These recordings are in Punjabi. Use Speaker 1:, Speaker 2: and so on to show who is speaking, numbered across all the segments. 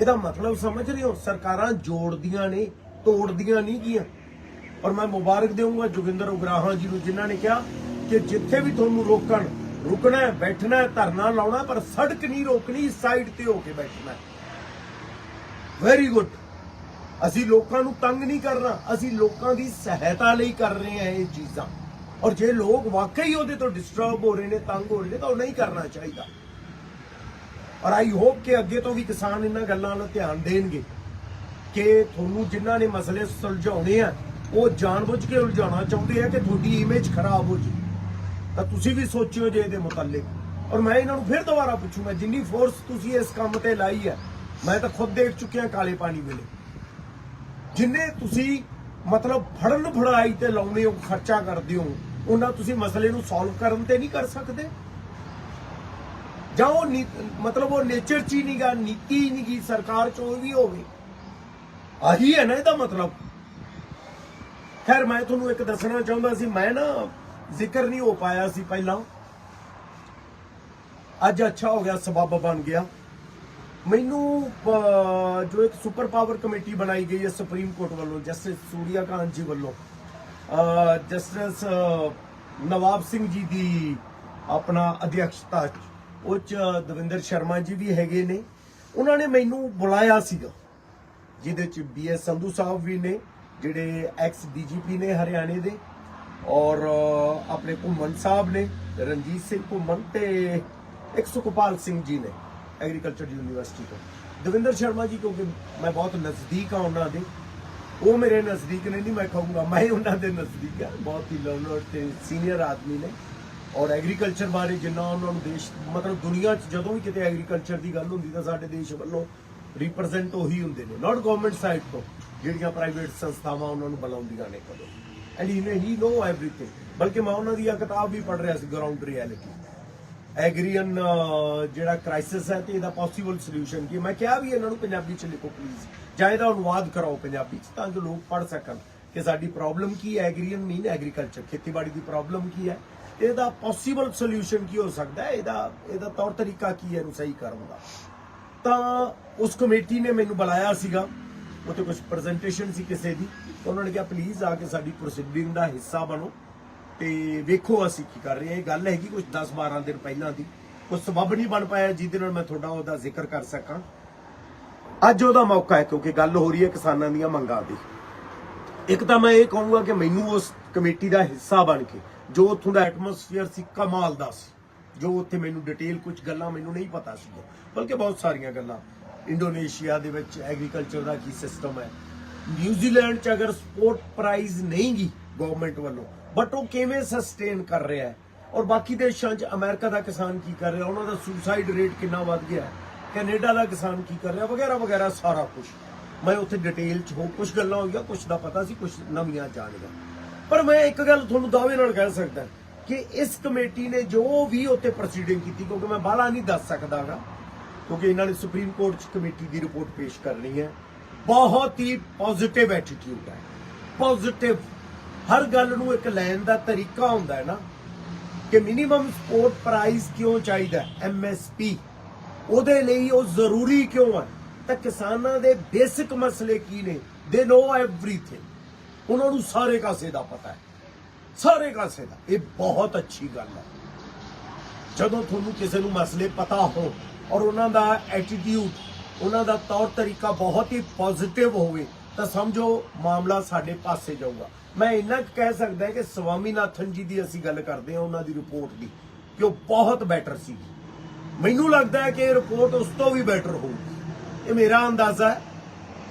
Speaker 1: ਇਹਦਾ ਮਤਲਬ ਸਮਝ ਰਹੇ ਹੋ? ਸਰਕਾਰਾਂ ਜੋੜਦੀਆਂ ਨੇ, ਤੋੜਦੀਆਂ ਨਹੀਂ ਗੀਆਂ। ਔਰ ਮੈਂ ਮੁਬਾਰਕ ਦੇਵਾਂਗਾ ਜੋਗਿੰਦਰ ਉਗਰਾਹਾਂ ਜੀ ਨੂੰ, ਜਿਨ੍ਹਾਂ ਨੇ ਕਿਹਾ ਕਿ ਜਿੱਥੇ ਵੀ ਤੁਹਾਨੂੰ ਰੋਕਣ, ਰੁਕਣਾ ਹੈ, ਬੈਠਣਾ ਹੈ, ਧਰਨਾ ਲਾਉਣਾ ਪਰ ਸੜਕ ਨਹੀਂ ਰੋਕਣੀ, ਸਾਈਡ ਤੇ ਹੋ ਕੇ ਬੈਠਣਾ ਵੈਰੀ ਗੁੱਡ ਅਸੀਂ ਲੋਕਾਂ ਨੂੰ ਤੰਗ ਨਹੀਂ ਕਰਨਾ, ਅਸੀਂ ਲੋਕਾਂ ਦੀ ਸਹਾਇਤਾ ਲਈ ਕਰ ਰਹੇ ਹਾਂ ਇਹ ਚੀਜ਼ਾਂ। ਔਰ ਜੇ ਲੋਕ ਵਾਕਈ ਉਹਦੇ ਤੋਂ ਡਿਸਟਰਬ ਹੋ ਰਹੇ ਨੇ, ਤੰਗ ਹੋ ਰਹੇ ਨੇ, ਤਾਂ ਉਹ ਨਹੀਂ ਕਰਨਾ ਚਾਹੀਦਾ। ਔਰ ਆਈ ਹੋਪ ਕਿ ਅੱਗੇ ਤੋਂ ਵੀ ਕਿਸਾਨ ਇਹਨਾਂ ਗੱਲਾਂ ਨੂੰ ਧਿਆਨ ਦੇਣਗੇ ਕਿ ਤੁਹਾਨੂੰ ਜਿਨ੍ਹਾਂ ਨੇ ਮਸਲੇ ਸੁਲਝਾਉਣੇ ਆ, ਉਹ ਜਾਣਬੁੱਝ ਕੇ ਉਲਝਾਉਣਾ ਚਾਹੁੰਦੇ ਆ ਕਿ ਤੁਹਾਡੀ ਇਮੇਜ ਖਰਾਬ ਹੋ ਜੇ। ਤਾਂ ਤੁਸੀਂ ਵੀ ਸੋਚਿਓ ਜੇ ਇਹਦੇ ਮੁਤਲਕ। ਔਰ ਮੈਂ ਇਹਨਾਂ ਨੂੰ ਫਿਰ ਦੁਬਾਰਾ ਪੁੱਛੂੰਗਾ ਜਿੰਨੀ ਫੋਰਸ ਤੁਸੀਂ ਇਸ ਕੰਮ ਤੇ ਲਾਈ ਹੈ ਮੈਂ ਤਾਂ ਖੁਦ ਦੇਖ ਚੁੱਕਿਆ ਕਾਲੇ ਪਾਣੀ ਵੇਲੇ। ਜਿੰਨੇ ਤੁਸੀਂ ਮਤਲਬ ਫੜਨ ਫੜਾਈ ਤੇ ਲਾਉਣੇ ਹੋ, ਖਰਚਾ ਕਰਦੇ ਹੋ, ਉਹਨਾਂ ਤੁਸੀਂ ਮਸਲੇ ਨੂੰ ਸੋਲਵ ਕਰਨ ਤੇ ਨਹੀਂ ਕਰ ਸਕਦੇ। ਜਾਂ ਉਹ ਨੀ- ਮਤਲਬ ਉਹ ਨੇਚਰ ਚ ਹੀ ਨਹੀਂਗਾ ਨੀਤੀ ਹੀ ਨਹੀਂਗੀ ਸਰਕਾਰ ਚ ਵੀ ਹੋਵੇ। ਆਹੀ ਹੈ ਨਾ ਇਹਦਾ ਮਤਲਬ। ਖੈਰ ਮੈਂ ਤੁਹਾਨੂੰ ਇੱਕ ਦੱਸਣਾ ਚਾਹੁੰਦਾ ਸੀ ਮੈਂ ਨਾ ਜ਼ਿਕਰ ਨਹੀਂ ਹੋ ਪਾਇਆ ਸੀ ਪਹਿਲਾਂ। ਅੱਜ ਅੱਛਾ ਹੋ ਗਿਆ ਸਬਬ ਬਣ ਗਿਆ। ਮੈਨੂੰ ਜੋ ਇੱਕ ਸੁਪਰ ਪਾਵਰ ਕਮੇਟੀ ਬਣਾਈ ਗਈ ਹੈ ਸੁਪਰੀਮ ਕੋਰਟ ਵੱਲੋਂ ਜਸਟਿਸ ਸੂਰਿਆ ਕਾਂਤ ਜੀ ਵੱਲੋਂ ਅਹ, ਜਸਟਿਸ ਨਵਾਬ ਸਿੰਘ ਜੀ ਦੀ ਆਪਣਾ ਅਧਿਕਸ਼ਤਾ ਉਹ ਚ ਦਵਿੰਦਰ ਸ਼ਰਮਾ ਜੀ ਵੀ ਹੈਗੇ ਨੇ। ਉਹਨਾਂ ਨੇ ਮੈਨੂੰ ਬੁਲਾਇਆ ਸੀਗਾ, ਜਿਹਦੇ ਚ ਬੀਐਸ ਸੰਧੂ ਸਾਹਿਬ ਵੀ ਨੇ, ਜਿਹੜੇ ਐਕਸ ਡੀਜੀਪੀ ਨੇ ਹਰਿਆਣੇ ਦੇ, ਔਰ ਆਪਣੇ ਘੁੰਮਣ ਸਾਹਿਬ ਨੇ, ਰਣਜੀਤ ਸਿੰਘ ਘੁੰਮਣ ਤੇ ਇੱਕ ਸੁਖਪਾਲ ਸਿੰਘ ਜੀ ਨੇ ਐਗਰੀਕਲਚਰ ਯੂਨੀਵਰਸਿਟੀ ਤੋਂ। ਦਵਿੰਦਰ ਸ਼ਰਮਾ ਜੀ, ਕਿਉਂਕਿ ਮੈਂ ਬਹੁਤ ਨਜ਼ਦੀਕ ਆ ਉਹਨਾਂ ਦੇ, ਉਹ ਮੇਰੇ ਨਜ਼ਦੀਕ ਨੇ, ਨਹੀਂ ਮੈਂ ਕਹੂੰਗਾ, ਮੈਂ ਉਹਨਾਂ ਦੇ ਨਜ਼ਦੀਕ ਆ ਬਹੁਤ ਹੀ ਲਰਨਰ ਤੇ ਸੀਨੀਅਰ ਆਦਮੀ ਨੇ। ਔਰ ਐਗਰੀਕਲਚਰ ਬਾਰੇ ਜਿੰਨਾ ਉਹਨਾਂ ਨੂੰ ਦੇਸ਼, ਮਤਲਬ ਦੁਨੀਆ 'ਚ ਜਦੋਂ ਵੀ ਕਿਤੇ ਐਗਰੀਕਲਚਰ ਦੀ ਗੱਲ ਹੁੰਦੀ ਤਾਂ ਸਾਡੇ ਦੇਸ਼ ਵੱਲੋਂ ਰਿਪਰੈਜ਼ੈਂਟ ਉਹੀ ਹੁੰਦੇ ਨੇ ਨਾਟ ਗਵਰਨਮੈਂਟ ਸਾਈਡ ਤੋਂ, ਜਿਹੜੀਆਂ ਪ੍ਰਾਈਵੇਟ ਸੰਸਥਾਵਾਂ ਉਹਨਾਂ ਨੂੰ ਬੁਲਾਉਂਦੀਆਂ ਨੇ ਕਦੋਂ and he he no everything ਬਲਕਿ ਮੈਂ ਉਹਨਾਂ ਦੀ ਇਹ ਕਿਤਾਬ ਵੀ ਪੜ੍ਹ ਰਿਹਾ ਸੀ ਗਰਾਊਂਡ ਰਿਐਲਿਟੀ ਐਗਰੀਅਨ ਜਿਹੜਾ ਕ੍ਰਾਈਸਿਸ ਹੈ ਤੇ ਇਹਦਾ ਪੋਸੀਬਲ ਸੋਲੂਸ਼ਨ ਕੀ ਹੈ। ਮੈਂ ਕਿਹਾ ਵੀ ਇਹਨਾਂ ਨੂੰ ਪੰਜਾਬੀ ਚ ਲਿਖੋ ਪਲੀਜ਼ ਜਾਂ ਇਹਦਾ ਅਨੁਵਾਦ ਕਰਾਓ ਪੰਜਾਬੀ ਚ, ਤਾਂ ਜੋ ਲੋਕ ਪੜ੍ਹ ਸਕਣ ਕਿ ਸਾਡੀ ਪ੍ਰੋਬਲਮ ਕੀ ਹੈ? ਐਗਰੀਅਨ ਮੀਨ ਐਗਰੀਕਲਚਰ ਖੇਤੀਬਾੜੀ ਦੀ ਪ੍ਰੋਬਲਮ ਕੀ ਹੈ? ਇਹਦਾ ਪੋਸੀਬਲ ਸੋਲੂਸ਼ਨ ਕੀ ਹੋ ਸਕਦਾ ਹੈ? ਇਹਦਾ ਇਹਦਾ ਤੌਰ ਤਰੀਕਾ ਕੀ ਹੈ ਇਹਨੂੰ ਸਹੀ ਕਰਨ ਦਾ? ਤਾਂ ਉਸ ਕਮੇਟੀ ਨੇ ਮੈਨੂੰ ਬੁਲਾਇਆ ਸੀਗਾ। ਉੱਥੇ ਕੁਝ ਪ੍ਰੈਜੈਂਟੇਸ਼ਨ ਸੀ ਕਿਸੇ ਦੀ। ਉਹਨਾਂ ਨੇ ਕਿਹਾ ਪਲੀਜ਼ ਆ ਕੇ ਸਾਡੀ ਪ੍ਰੋਸੀਡਿੰਗ ਦਾ ਹਿੱਸਾ ਬਣੋ। ਤੇ ਵੇਖੋ ਅਸੀਂ ਕੀ ਕਰ ਰਹੇ ਹਾਂ। ਇਹ ਗੱਲ ਹੈਗੀ ਕੁਝ 10 12 ਦਿਨ ਪਹਿਲਾਂ ਦੀ। ਕੁਝ ਸਬਬ ਨਹੀਂ ਬਣ ਪਾਇਆ, ਜਿਹਦੇ ਨਾਲ ਮੈਂ ਤੁਹਾਡਾ ਉਹਦਾ ਜ਼ਿਕਰ ਕਰ ਸਕਾਂ। ਅੱਜ ਉਹਦਾ ਮੌਕਾ ਹੈ, ਕਿਉਂਕਿ ਗੱਲ ਹੋ ਰਹੀ ਹੈ ਕਿਸਾਨਾਂ ਦੀਆਂ ਮੰਗਾਂ ਦੀ। ਇੱਕ ਤਾਂ ਮੈਂ ਇਹ ਕਹੂੰਗਾ ਕਿ ਮੈਨੂੰ ਉਸ ਕਮੇਟੀ ਦਾ ਹਿੱਸਾ ਬਣ ਕੇ ਜੋ ਉੱਥੋਂ ਦਾ ਐਟਮੋਸਫੀਅਰ ਸੀ, ਕਮਾਲ ਦਾ ਸੀ। ਜੋ ਉੱਥੇ ਮੈਨੂੰ ਡਿਟੇਲ ਕੁਝ ਗੱਲਾਂ ਮੈਨੂੰ ਨਹੀਂ ਪਤਾ ਸੀ ਬਲਕਿ ਬਹੁਤ ਸਾਰੀਆਂ ਗੱਲਾਂ। ਇੰਡੋਨੇਸ਼ੀਆ ਦੇ ਵਿੱਚ ਐਗਰੀਕਲਚਰ ਦਾ ਕੀ ਸਿਸਟਮ ਹੈ। ਨਿਊਜ਼ੀਲੈਂਡ 'ਚ ਅਗਰ ਸਪੋਰਟ ਪ੍ਰਾਈਜ਼ ਨਹੀਂ ਗੀ ਗਵਰਨਮੈਂਟ ਵੱਲੋਂ ਬਟ ਉਹ ਕਿਵੇਂ ਸਸਟੇਨ ਕਰ ਰਿਹਾ ਹੈ? ਔਰ ਬਾਕੀ ਦੇਸ਼ਾਂ 'ਚ ਅਮਰੀਕਾ ਦਾ ਕਿਸਾਨ ਕੀ ਕਰ ਰਿਹਾ? ਉਹਨਾਂ ਦਾ ਸੁਸਾਈਡ ਰੇਟ ਕਿੰਨਾ ਵੱਧ ਗਿਆ ਕੈਨੇਡਾ ਦਾ ਕਿਸਾਨ ਕੀ ਕਰ ਰਿਹਾ? ਵਗੈਰਾ ਵਗੈਰਾ, ਸਾਰਾ ਕੁਝ ਮੈਂ ਉੱਥੇ ਡਿਟੇਲ 'ਚ ਹੋ ਕੁਝ ਗੱਲਾਂ ਹੋਈਆਂ ਕੁਝ ਦਾ ਪਤਾ ਸੀ ਕੁਝ ਨਵੀਆਂ ਜਾਣੀਆਂ ਪਰ ਮੈਂ ਇੱਕ ਗੱਲ ਤੁਹਾਨੂੰ ਦਾਅਵੇ ਨਾਲ ਕਹਿ ਸਕਦਾ ਕਿ ਇਸ ਕਮੇਟੀ ਨੇ ਜੋ ਵੀ ਉੱਥੇ ਪ੍ਰੋਸੀਡਿੰਗ ਕੀਤੀ, ਕਿਉਂਕਿ ਮੈਂ ਬਾਹਲਾ ਨਹੀਂ ਦੱਸ ਸਕਦਾਗਾ, ਕਿਉਂਕਿ ਇਹਨਾਂ ਨੇ ਸੁਪਰੀਮ ਕੋਰਟ 'ਚ ਕਮੇਟੀ ਦੀ ਰਿਪੋਰਟ ਪੇਸ਼ ਕਰਨੀ ਹੈ। ਬਹੁਤ ਹੀ ਪੋਜ਼ਿਟਿਵ ਐਟੀਟਿਊਡ ਹੈ। ਪੋਜ਼ਿਟਿਵ ਹਰ ਗੱਲ ਨੂੰ ਇੱਕ ਲੈਣ ਦਾ ਤਰੀਕਾ ਹੁੰਦਾ ਹੈ ਨਾ ਕਿ ਮਿਨੀਮਮ ਸਪੋਰਟ ਪ੍ਰਾਈਸ ਕਿਉਂ ਚਾਹੀਦਾ ਐਮਐਸਪੀ ਉਹਦੇ ਲਈ ਉਹ ਜ਼ਰੂਰੀ ਕਿਉਂ ਹੈ ਤਾਂ ਕਿਸਾਨਾਂ ਦੇ ਬੇਸਿਕ ਮਸਲੇ ਕੀ ਨੇ? ਦੇ ਨੋ ਐਵਰੀਥਿੰਗ ਉਹਨਾਂ ਨੂੰ ਸਾਰੇ ਕਾਸੇ ਦਾ ਪਤਾ ਹੈ। ਸਾਰੇ ਕਾਸੇ ਦਾ। ਇਹ ਬਹੁਤ ਅੱਛੀ ਗੱਲ ਹੈ। ਜਦੋਂ ਤੁਹਾਨੂੰ ਕਿਸੇ ਨੂੰ ਮਸਲੇ ਪਤਾ ਹੋ ਔਰ ਉਹਨਾਂ ਦਾ ਐਟੀਟਿਊਡ ਉਹਨਾਂ ਦਾ ਤੌਰ ਤਰੀਕਾ ਬਹੁਤ ਹੀ ਪੋਜ਼ਿਟਿਵ ਹੋਵੇ, ਤਾਂ ਸਮਝੋ ਮਾਮਲਾ ਸਾਡੇ ਪਾਸੇ ਜਾਊਗਾ। ਮੈਂ ਇੰਨਾ ਕੁ ਕਹਿ ਸਕਦਾ ਕਿ ਸਵਾਮੀਨਾਥਨ ਜੀ ਦੀ ਅਸੀਂ ਗੱਲ ਕਰਦੇ ਹਾਂ, ਉਹਨਾਂ ਦੀ ਰਿਪੋਰਟ ਦੀ, ਕਿ ਉਹ ਬਹੁਤ ਬੈਟਰ ਸੀ। ਮੈਨੂੰ ਲੱਗਦਾ ਹੈ ਕਿ ਇਹ ਰਿਪੋਰਟ ਉਸ ਤੋਂ ਵੀ ਬੈਟਰ ਹੋਊਗੀ। ਇਹ ਮੇਰਾ ਅੰਦਾਜ਼ਾ ਹੈ।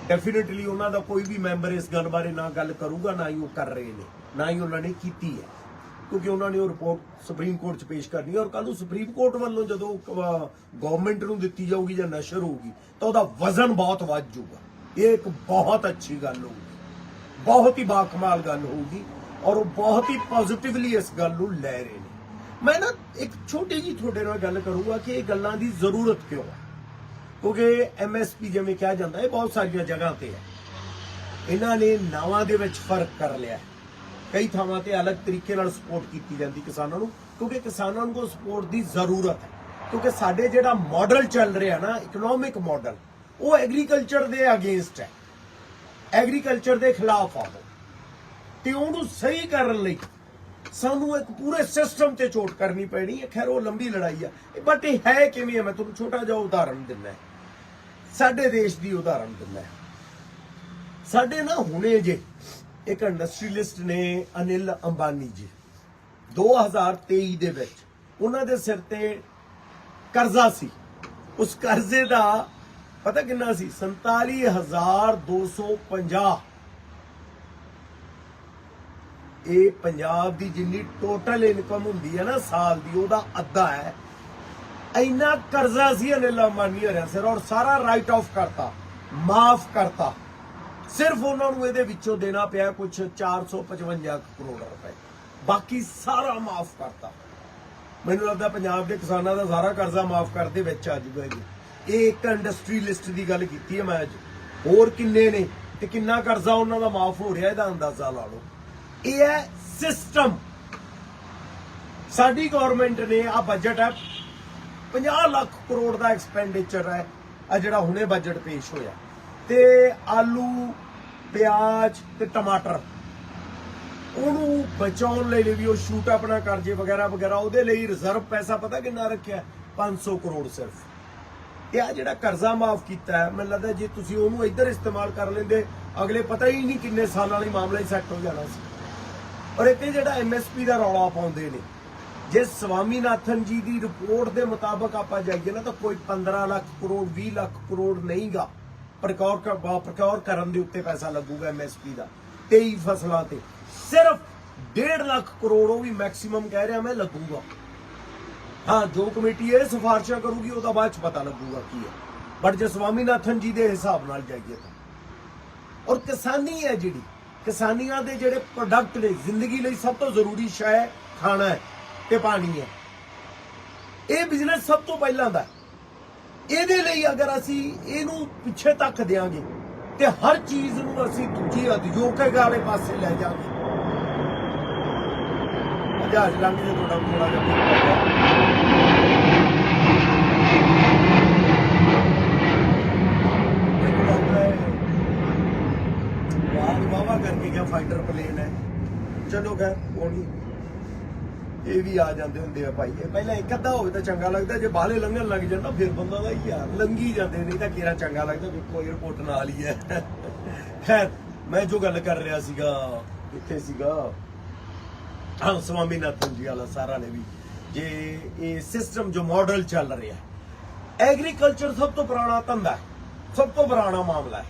Speaker 1: ਡੈਫੀਨਿਟਲੀ ਉਹਨਾਂ ਦਾ ਕੋਈ ਵੀ ਮੈਂਬਰ ਇਸ ਗੱਲ ਬਾਰੇ ਨਾ ਗੱਲ ਕਰੂਗਾ, ਨਾ ਹੀ ਉਹ ਕਰ ਰਹੇ ਨੇ, ਨਾ ਹੀ ਉਹਨਾਂ ਨੇ ਕੀਤੀ ਹੈ। ਕਿਉਂਕਿ ਉਹਨਾਂ ਨੇ ਉਹ ਰਿਪੋਰਟ ਸੁਪਰੀਮ ਕੋਰਟ 'ਚ ਪੇਸ਼ ਕਰਨੀ ਹੈ ਔਰ ਕੱਲ ਨੂੰ ਸੁਪਰੀਮ ਕੋਰਟ ਵੱਲੋਂ ਜਦੋਂ ਗਵਰਨਮੈਂਟ ਨੂੰ ਦਿੱਤੀ ਜਾਊਗੀ ਜਾਂ ਨਸ਼ਰ ਹੋਊਗੀ, ਤਾਂ ਉਹਦਾ ਵਜ਼ਨ ਬਹੁਤ ਵੱਧ ਜਾਊਗਾ। ਇਹ ਇੱਕ ਬਹੁਤ ਅੱਛੀ ਗੱਲ ਹੋਊਗੀ। ਬਹੁਤ ਹੀ ਬਾਕਮਾਲ ਗੱਲ ਹੋਊਗੀ ਔਰ ਉਹ ਬਹੁਤ ਹੀ ਪੋਜ਼ਿਟਿਵਲੀ ਇਸ ਗੱਲ ਨੂੰ ਲੈ ਰਹੇ ਨੇ। ਮੈਂ ਨਾ ਇੱਕ ਛੋਟੀ ਜੀ ਤੁਹਾਡੇ ਨਾਲ ਗੱਲ ਕਰੂੰਗਾ ਕਿ ਇਹ ਗੱਲਾਂ ਦੀ ਜ਼ਰੂਰਤ ਕਿਉਂ ਹੈ? ਕਿਉਂਕਿ ਐਮਐਸਪੀ ਜਿਵੇਂ ਕਿਹਾ ਜਾਂਦਾ, ਇਹ ਬਹੁਤ ਸਾਰੀਆਂ ਜਗ੍ਹਾ ਤੇ ਹੈ। ਇਹਨਾਂ ਨੇ ਨਾਵਾਂ ਦੇ ਵਿੱਚ ਫ਼ਰਕ ਕਰ ਲਿਆ ਕਈ ਥਾਵਾਂ ਤੇ ਅਲੱਗ ਤਰੀਕੇ ਨਾਲ ਸਪੋਰਟ ਕੀਤੀ ਜਾਂਦੀ ਕਿਸਾਨਾਂ ਨੂੰ, ਕਿਉਂਕਿ ਕਿਸਾਨਾਂ ਨੂੰ ਸਪੋਰਟ ਦੀ ਜ਼ਰੂਰਤ ਹੈ। ਕਿਉਂਕਿ ਸਾਡੇ ਜਿਹੜਾ ਮਾਡਲ ਚੱਲ ਰਿਹਾ ਨਾ ਇਕਨੋਮਿਕ ਮਾਡਲ ਉਹ ਐਗਰੀਕਲਚਰ ਦੇ ਅਗੇਂਸਟ ਹੈ। ਐਗਰੀਕਲਚਰ ਦੇ ਖਿਲਾਫ ਆ ਉਹ। ਤੇ ਉਹਨੂੰ ਸਹੀ ਕਰਨ ਲਈ ਸਾਨੂੰ ਇੱਕ ਪੂਰੇ ਸਿਸਟਮ ਤੇ ਚੋਟ ਕਰਨੀ ਪੈਣੀ ਹੈ। ਖੈਰ, ਉਹ ਲੰਬੀ ਲੜਾਈ ਆ। ਬਟ ਇਹ ਹੈ ਕਿਵੇਂ ਹੈ ਮੈਂ ਤੁਹਾਨੂੰ ਛੋਟਾ ਜਿਹਾ ਉਦਾਹਰਣ ਦਿੰਦਾ ਸਾਡੇ ਦੇਸ਼ ਦੀ ਉਦਾਹਰਣ ਦਿੰਦਾ ਸਾਡੇ ਨਾ ਹੁਣੇ ਜੇ ਇੱਕ ਇੰਡਸਟਰੀਲਿਸਟ ਨੇ ਅਨਿਲ ਅੰਬਾਨੀ ਜੀ 2023 ਦੇ ਵਿੱਚ ਉਹਨਾਂ ਦੇ ਸਿਰ ਤੇ ਕਰਜ਼ਾ ਸੀ। ਉਸ ਕਰਜ਼ੇ ਦਾ ਪਤਾ ਕਿੰਨਾ ਸੀ? 47250 ਇਹ ਪੰਜਾਬ ਦੀ ਜਿੰਨੀ ਟੋਟਲ ਇਨਕਮ ਹੁੰਦੀ ਹੈ ਨਾ ਸਾਲ ਦੀ, ਉਹਦਾ ਅੱਧਾ ਹੈ। ਇੰਨਾ ਕਰਜ਼ਾ ਸੀ ਅਨਿਲ ਅੰਬਾਨੀ ਹੋਰਿਆਂ ਸਿਰ, ਔਰ ਸਾਰਾ ਰਾਈਟ ਆਫ ਕਰਤਾ, ਮਾਫ ਕਰਤਾ। ਸਿਰਫ ਉਹਨਾਂ ਨੂੰ ਇਹਦੇ ਵਿੱਚੋਂ ਦੇਣਾ ਪਿਆ ਕੁਝ 455 ਕਰੋੜ ਰੁਪਏ। ਬਾਕੀ ਸਾਰਾ ਮਾਫ ਕਰਤਾ। ਮੈਨੂੰ ਲੱਗਦਾ ਪੰਜਾਬ ਦੇ ਕਿਸਾਨਾਂ ਦਾ ਸਾਰਾ ਕਰਜ਼ਾ ਮਾਫ ਕਰਦੇ ਵਿੱਚ ਆ ਜੂਗਾ ਜੀ ਇਹ ਇੱਕ ਇੰਡਸਟਰੀ ਲਿਸਟ ਦੀ ਗੱਲ ਕੀਤੀ ਹੈ ਮੈਂ ਅੱਜ। ਹੋਰ ਕਿੰਨੇ ਨੇ ਤੇ ਕਿੰਨਾ ਕਰਜ਼ਾ ਉਹਨਾਂ ਦਾ ਮਾਫ ਹੋ ਰਿਹਾ ਇਹਦਾ ਅੰਦਾਜ਼ਾ ਲਾ ਲਓ। ਇਹ ਹੈ ਸਿਸਟਮ ਸਾਡੀ ਗਵਰਨਮੈਂਟ ਨੇ ਆ ਬਜਟ ਹੈ 50 ਲੱਖ ਕਰੋੜ ਦਾ ਐਕਸਪੈਂਡੀਚਰ ਹੈ ਆ ਜਿਹੜਾ ਹੁਣੇ ਬਜਟ ਪੇਸ਼ ਹੋਇਆ। ਤੇ ਆਲੂ, ਪਿਆਜ਼ ਤੇ ਟਮਾਟਰ, ਉਹਨੂੰ ਬਚਾਉਣ ਲਈ ਵੀ ਉਹ ਸ਼ੂਟ ਆਪਣਾ ਕਰਜ਼ੇ ਵਗੈਰਾ ਵਗੈਰਾ, ਉਹਦੇ ਲਈ ਰਿਜ਼ਰਵ ਪੈਸਾ ਪਤਾ ਕਿੰਨਾ ਰੱਖਿਆ? 500 ਕਰੋੜ ਸਿਰਫ। ਇਹ ਆ ਜਿਹੜਾ ਕਰਜ਼ਾ ਮਾਫ ਕੀਤਾ ਹੈ, ਮੈਨੂੰ ਲੱਗਦਾ ਜੇ ਤੁਸੀਂ ਉਹਨੂੰ ਇੱਧਰ ਇਸਤੇਮਾਲ ਕਰ ਲੈਂਦੇ, ਅਗਲੇ ਪਤਾ ਹੀ ਨਹੀਂ ਕਿੰਨੇ ਸਾਲਾਂ ਲਈ ਮਾਮਲਾ ਹੀ ਸੈੱਟ ਹੋ ਜਾਣਾ ਸੀ। ਔਰ ਇੱਥੇ ਜਿਹੜਾ ਐਮਐਸਪੀ ਦਾ ਰੌਲਾ ਪਾਉਂਦੇ ਨੇ ਜੇ ਸਵਾਮੀਨਾਥਨ ਜੀ ਦੀ ਰਿਪੋਰਟ ਦੇ ਮੁਤਾਬਕ ਆਪਾਂ ਜਾਈਏ ਨਾ ਤਾਂ ਕੋਈ 15 ਲੱਖ ਕਰੋੜ 20 ਲੱਖ ਕਰੋੜ ਨਹੀਂਗਾ ਪ੍ਰਕੌਰ ਪ੍ਰਕੌਰ ਕਰਨ ਦੇ ਉੱਤੇ ਪੈਸਾ ਲੱਗੂਗਾ ਐਮਐਸਪੀ ਦਾ 23 ਫਸਲਾਂ ਤੇ। ਸਿਰਫ 1.5 ਲੱਖ ਕਰੋੜ ਉਹ ਵੀ ਮੈਕਸਿਮਮ ਕਹਿ ਰਿਹਾ ਮੈਂ ਲੱਗੂਗਾ। ਹਾਂ ਜੋ ਕਮੇਟੀ ਇਹ ਸਿਫਾਰਸ਼ਾਂ ਕਰੂਗੀ, ਉਹਦਾ ਬਾਅਦ ਚ ਪਤਾ ਲੱਗੂਗਾ ਕੀ ਹੈ। ਬਟ ਜੇ ਸਵਾਮੀਨਾਥਨ ਜੀ ਦੇ ਹਿਸਾਬ ਨਾਲ ਜਾਈਏ ਤਾਂ। ਔਰ ਕਿਸਾਨੀ ਹੈ ਜਿਹੜੀ, ਕਿਸਾਨੀਆਂ ਦੇ ਜਿਹੜੇ ਪ੍ਰੋਡਕਟ ਨੇ, ਜ਼ਿੰਦਗੀ ਲਈ ਸਭ ਤੋਂ ਜ਼ਰੂਰੀ ਸ਼ੈ ਖਾਣਾ ਹੈ। ਤੇ ਪਾਣੀ ਹੈ। ਇਹ ਬਿਜ਼ਨਸ ਸਭ ਤੋਂ ਪਹਿਲਾਂ ਦਾ ਇਹਦੇ ਲਈ ਅਗਰ ਅਸੀਂ ਇਹਨੂੰ ਪਿੱਛੇ ਤੱਕ ਦਿਆਂਗੇ, ਤੇ ਹਰ ਚੀਜ਼ ਨੂੰ ਅਸੀਂ ਦੂਜੀ ਉਦਯੋਗਿਕ ਵਾਲੇ ਪਾਸੇ ਲੈ ਜਾਵਾਂਗੇ। ਜਹਾਜ਼ ਲੰਘ ਜੇ ਤੁਹਾਡਾ ਥੋੜਾ ਜਿਹਾ ਮੈਨੂੰ ਵਾਹ ਹੈ ਕਰਕੇ ਗਿਆ ਫਾਈਟਰ ਪਲੇਨ ਹੈ। ਚਲੋ ਖੈਰ ਕੋਣੀ ਇਹ ਵੀ ਆ ਜਾਂਦੇ ਹੁੰਦੇ ਆ ਭਾਈ। ਇਹ ਪਹਿਲਾਂ ਇੱਕ ਅੱਧਾ ਹੋਵੇ ਤਾਂ ਚੰਗਾ ਲੱਗਦਾ, ਜੇ ਬਾਹਲੇ ਲੰਘਣ ਲੱਗ ਜਾਣ ਨਾ ਫਿਰ ਬੰਦਾ ਦਾ ਯਾਰ ਲੰਗੀ ਜਾਂਦੇ, ਨਹੀਂ ਤਾਂ ਕਿਹੜਾ ਚੰਗਾ ਲੱਗਦਾ ਵੀ ਕੋਈ ਨਾਲ ਹੀ ਹੈ। ਖੈਰ, ਮੈਂ ਜੋ ਗੱਲ ਕਰ ਰਿਹਾ ਸੀਗਾ ਕਿੱਥੇ ਸੀਗਾ। ਹਾਂ, ਸਵਾਮੀਨਾਥਨ ਜੀ ਵਾਲਾ ਸਾਰਾ ਨੇ ਵੀ। ਜੇ ਇਹ ਸਿਸਟਮ ਜੋ ਮਾਡਲ ਚੱਲ ਰਿਹਾ ਐਗਰੀਕਲਚਰ ਸਭ ਤੋਂ ਪੁਰਾਣਾ ਧੰਦਾ ਹੈ, ਸਭ ਤੋਂ ਪੁਰਾਣਾ ਮਾਮਲਾ ਹੈ।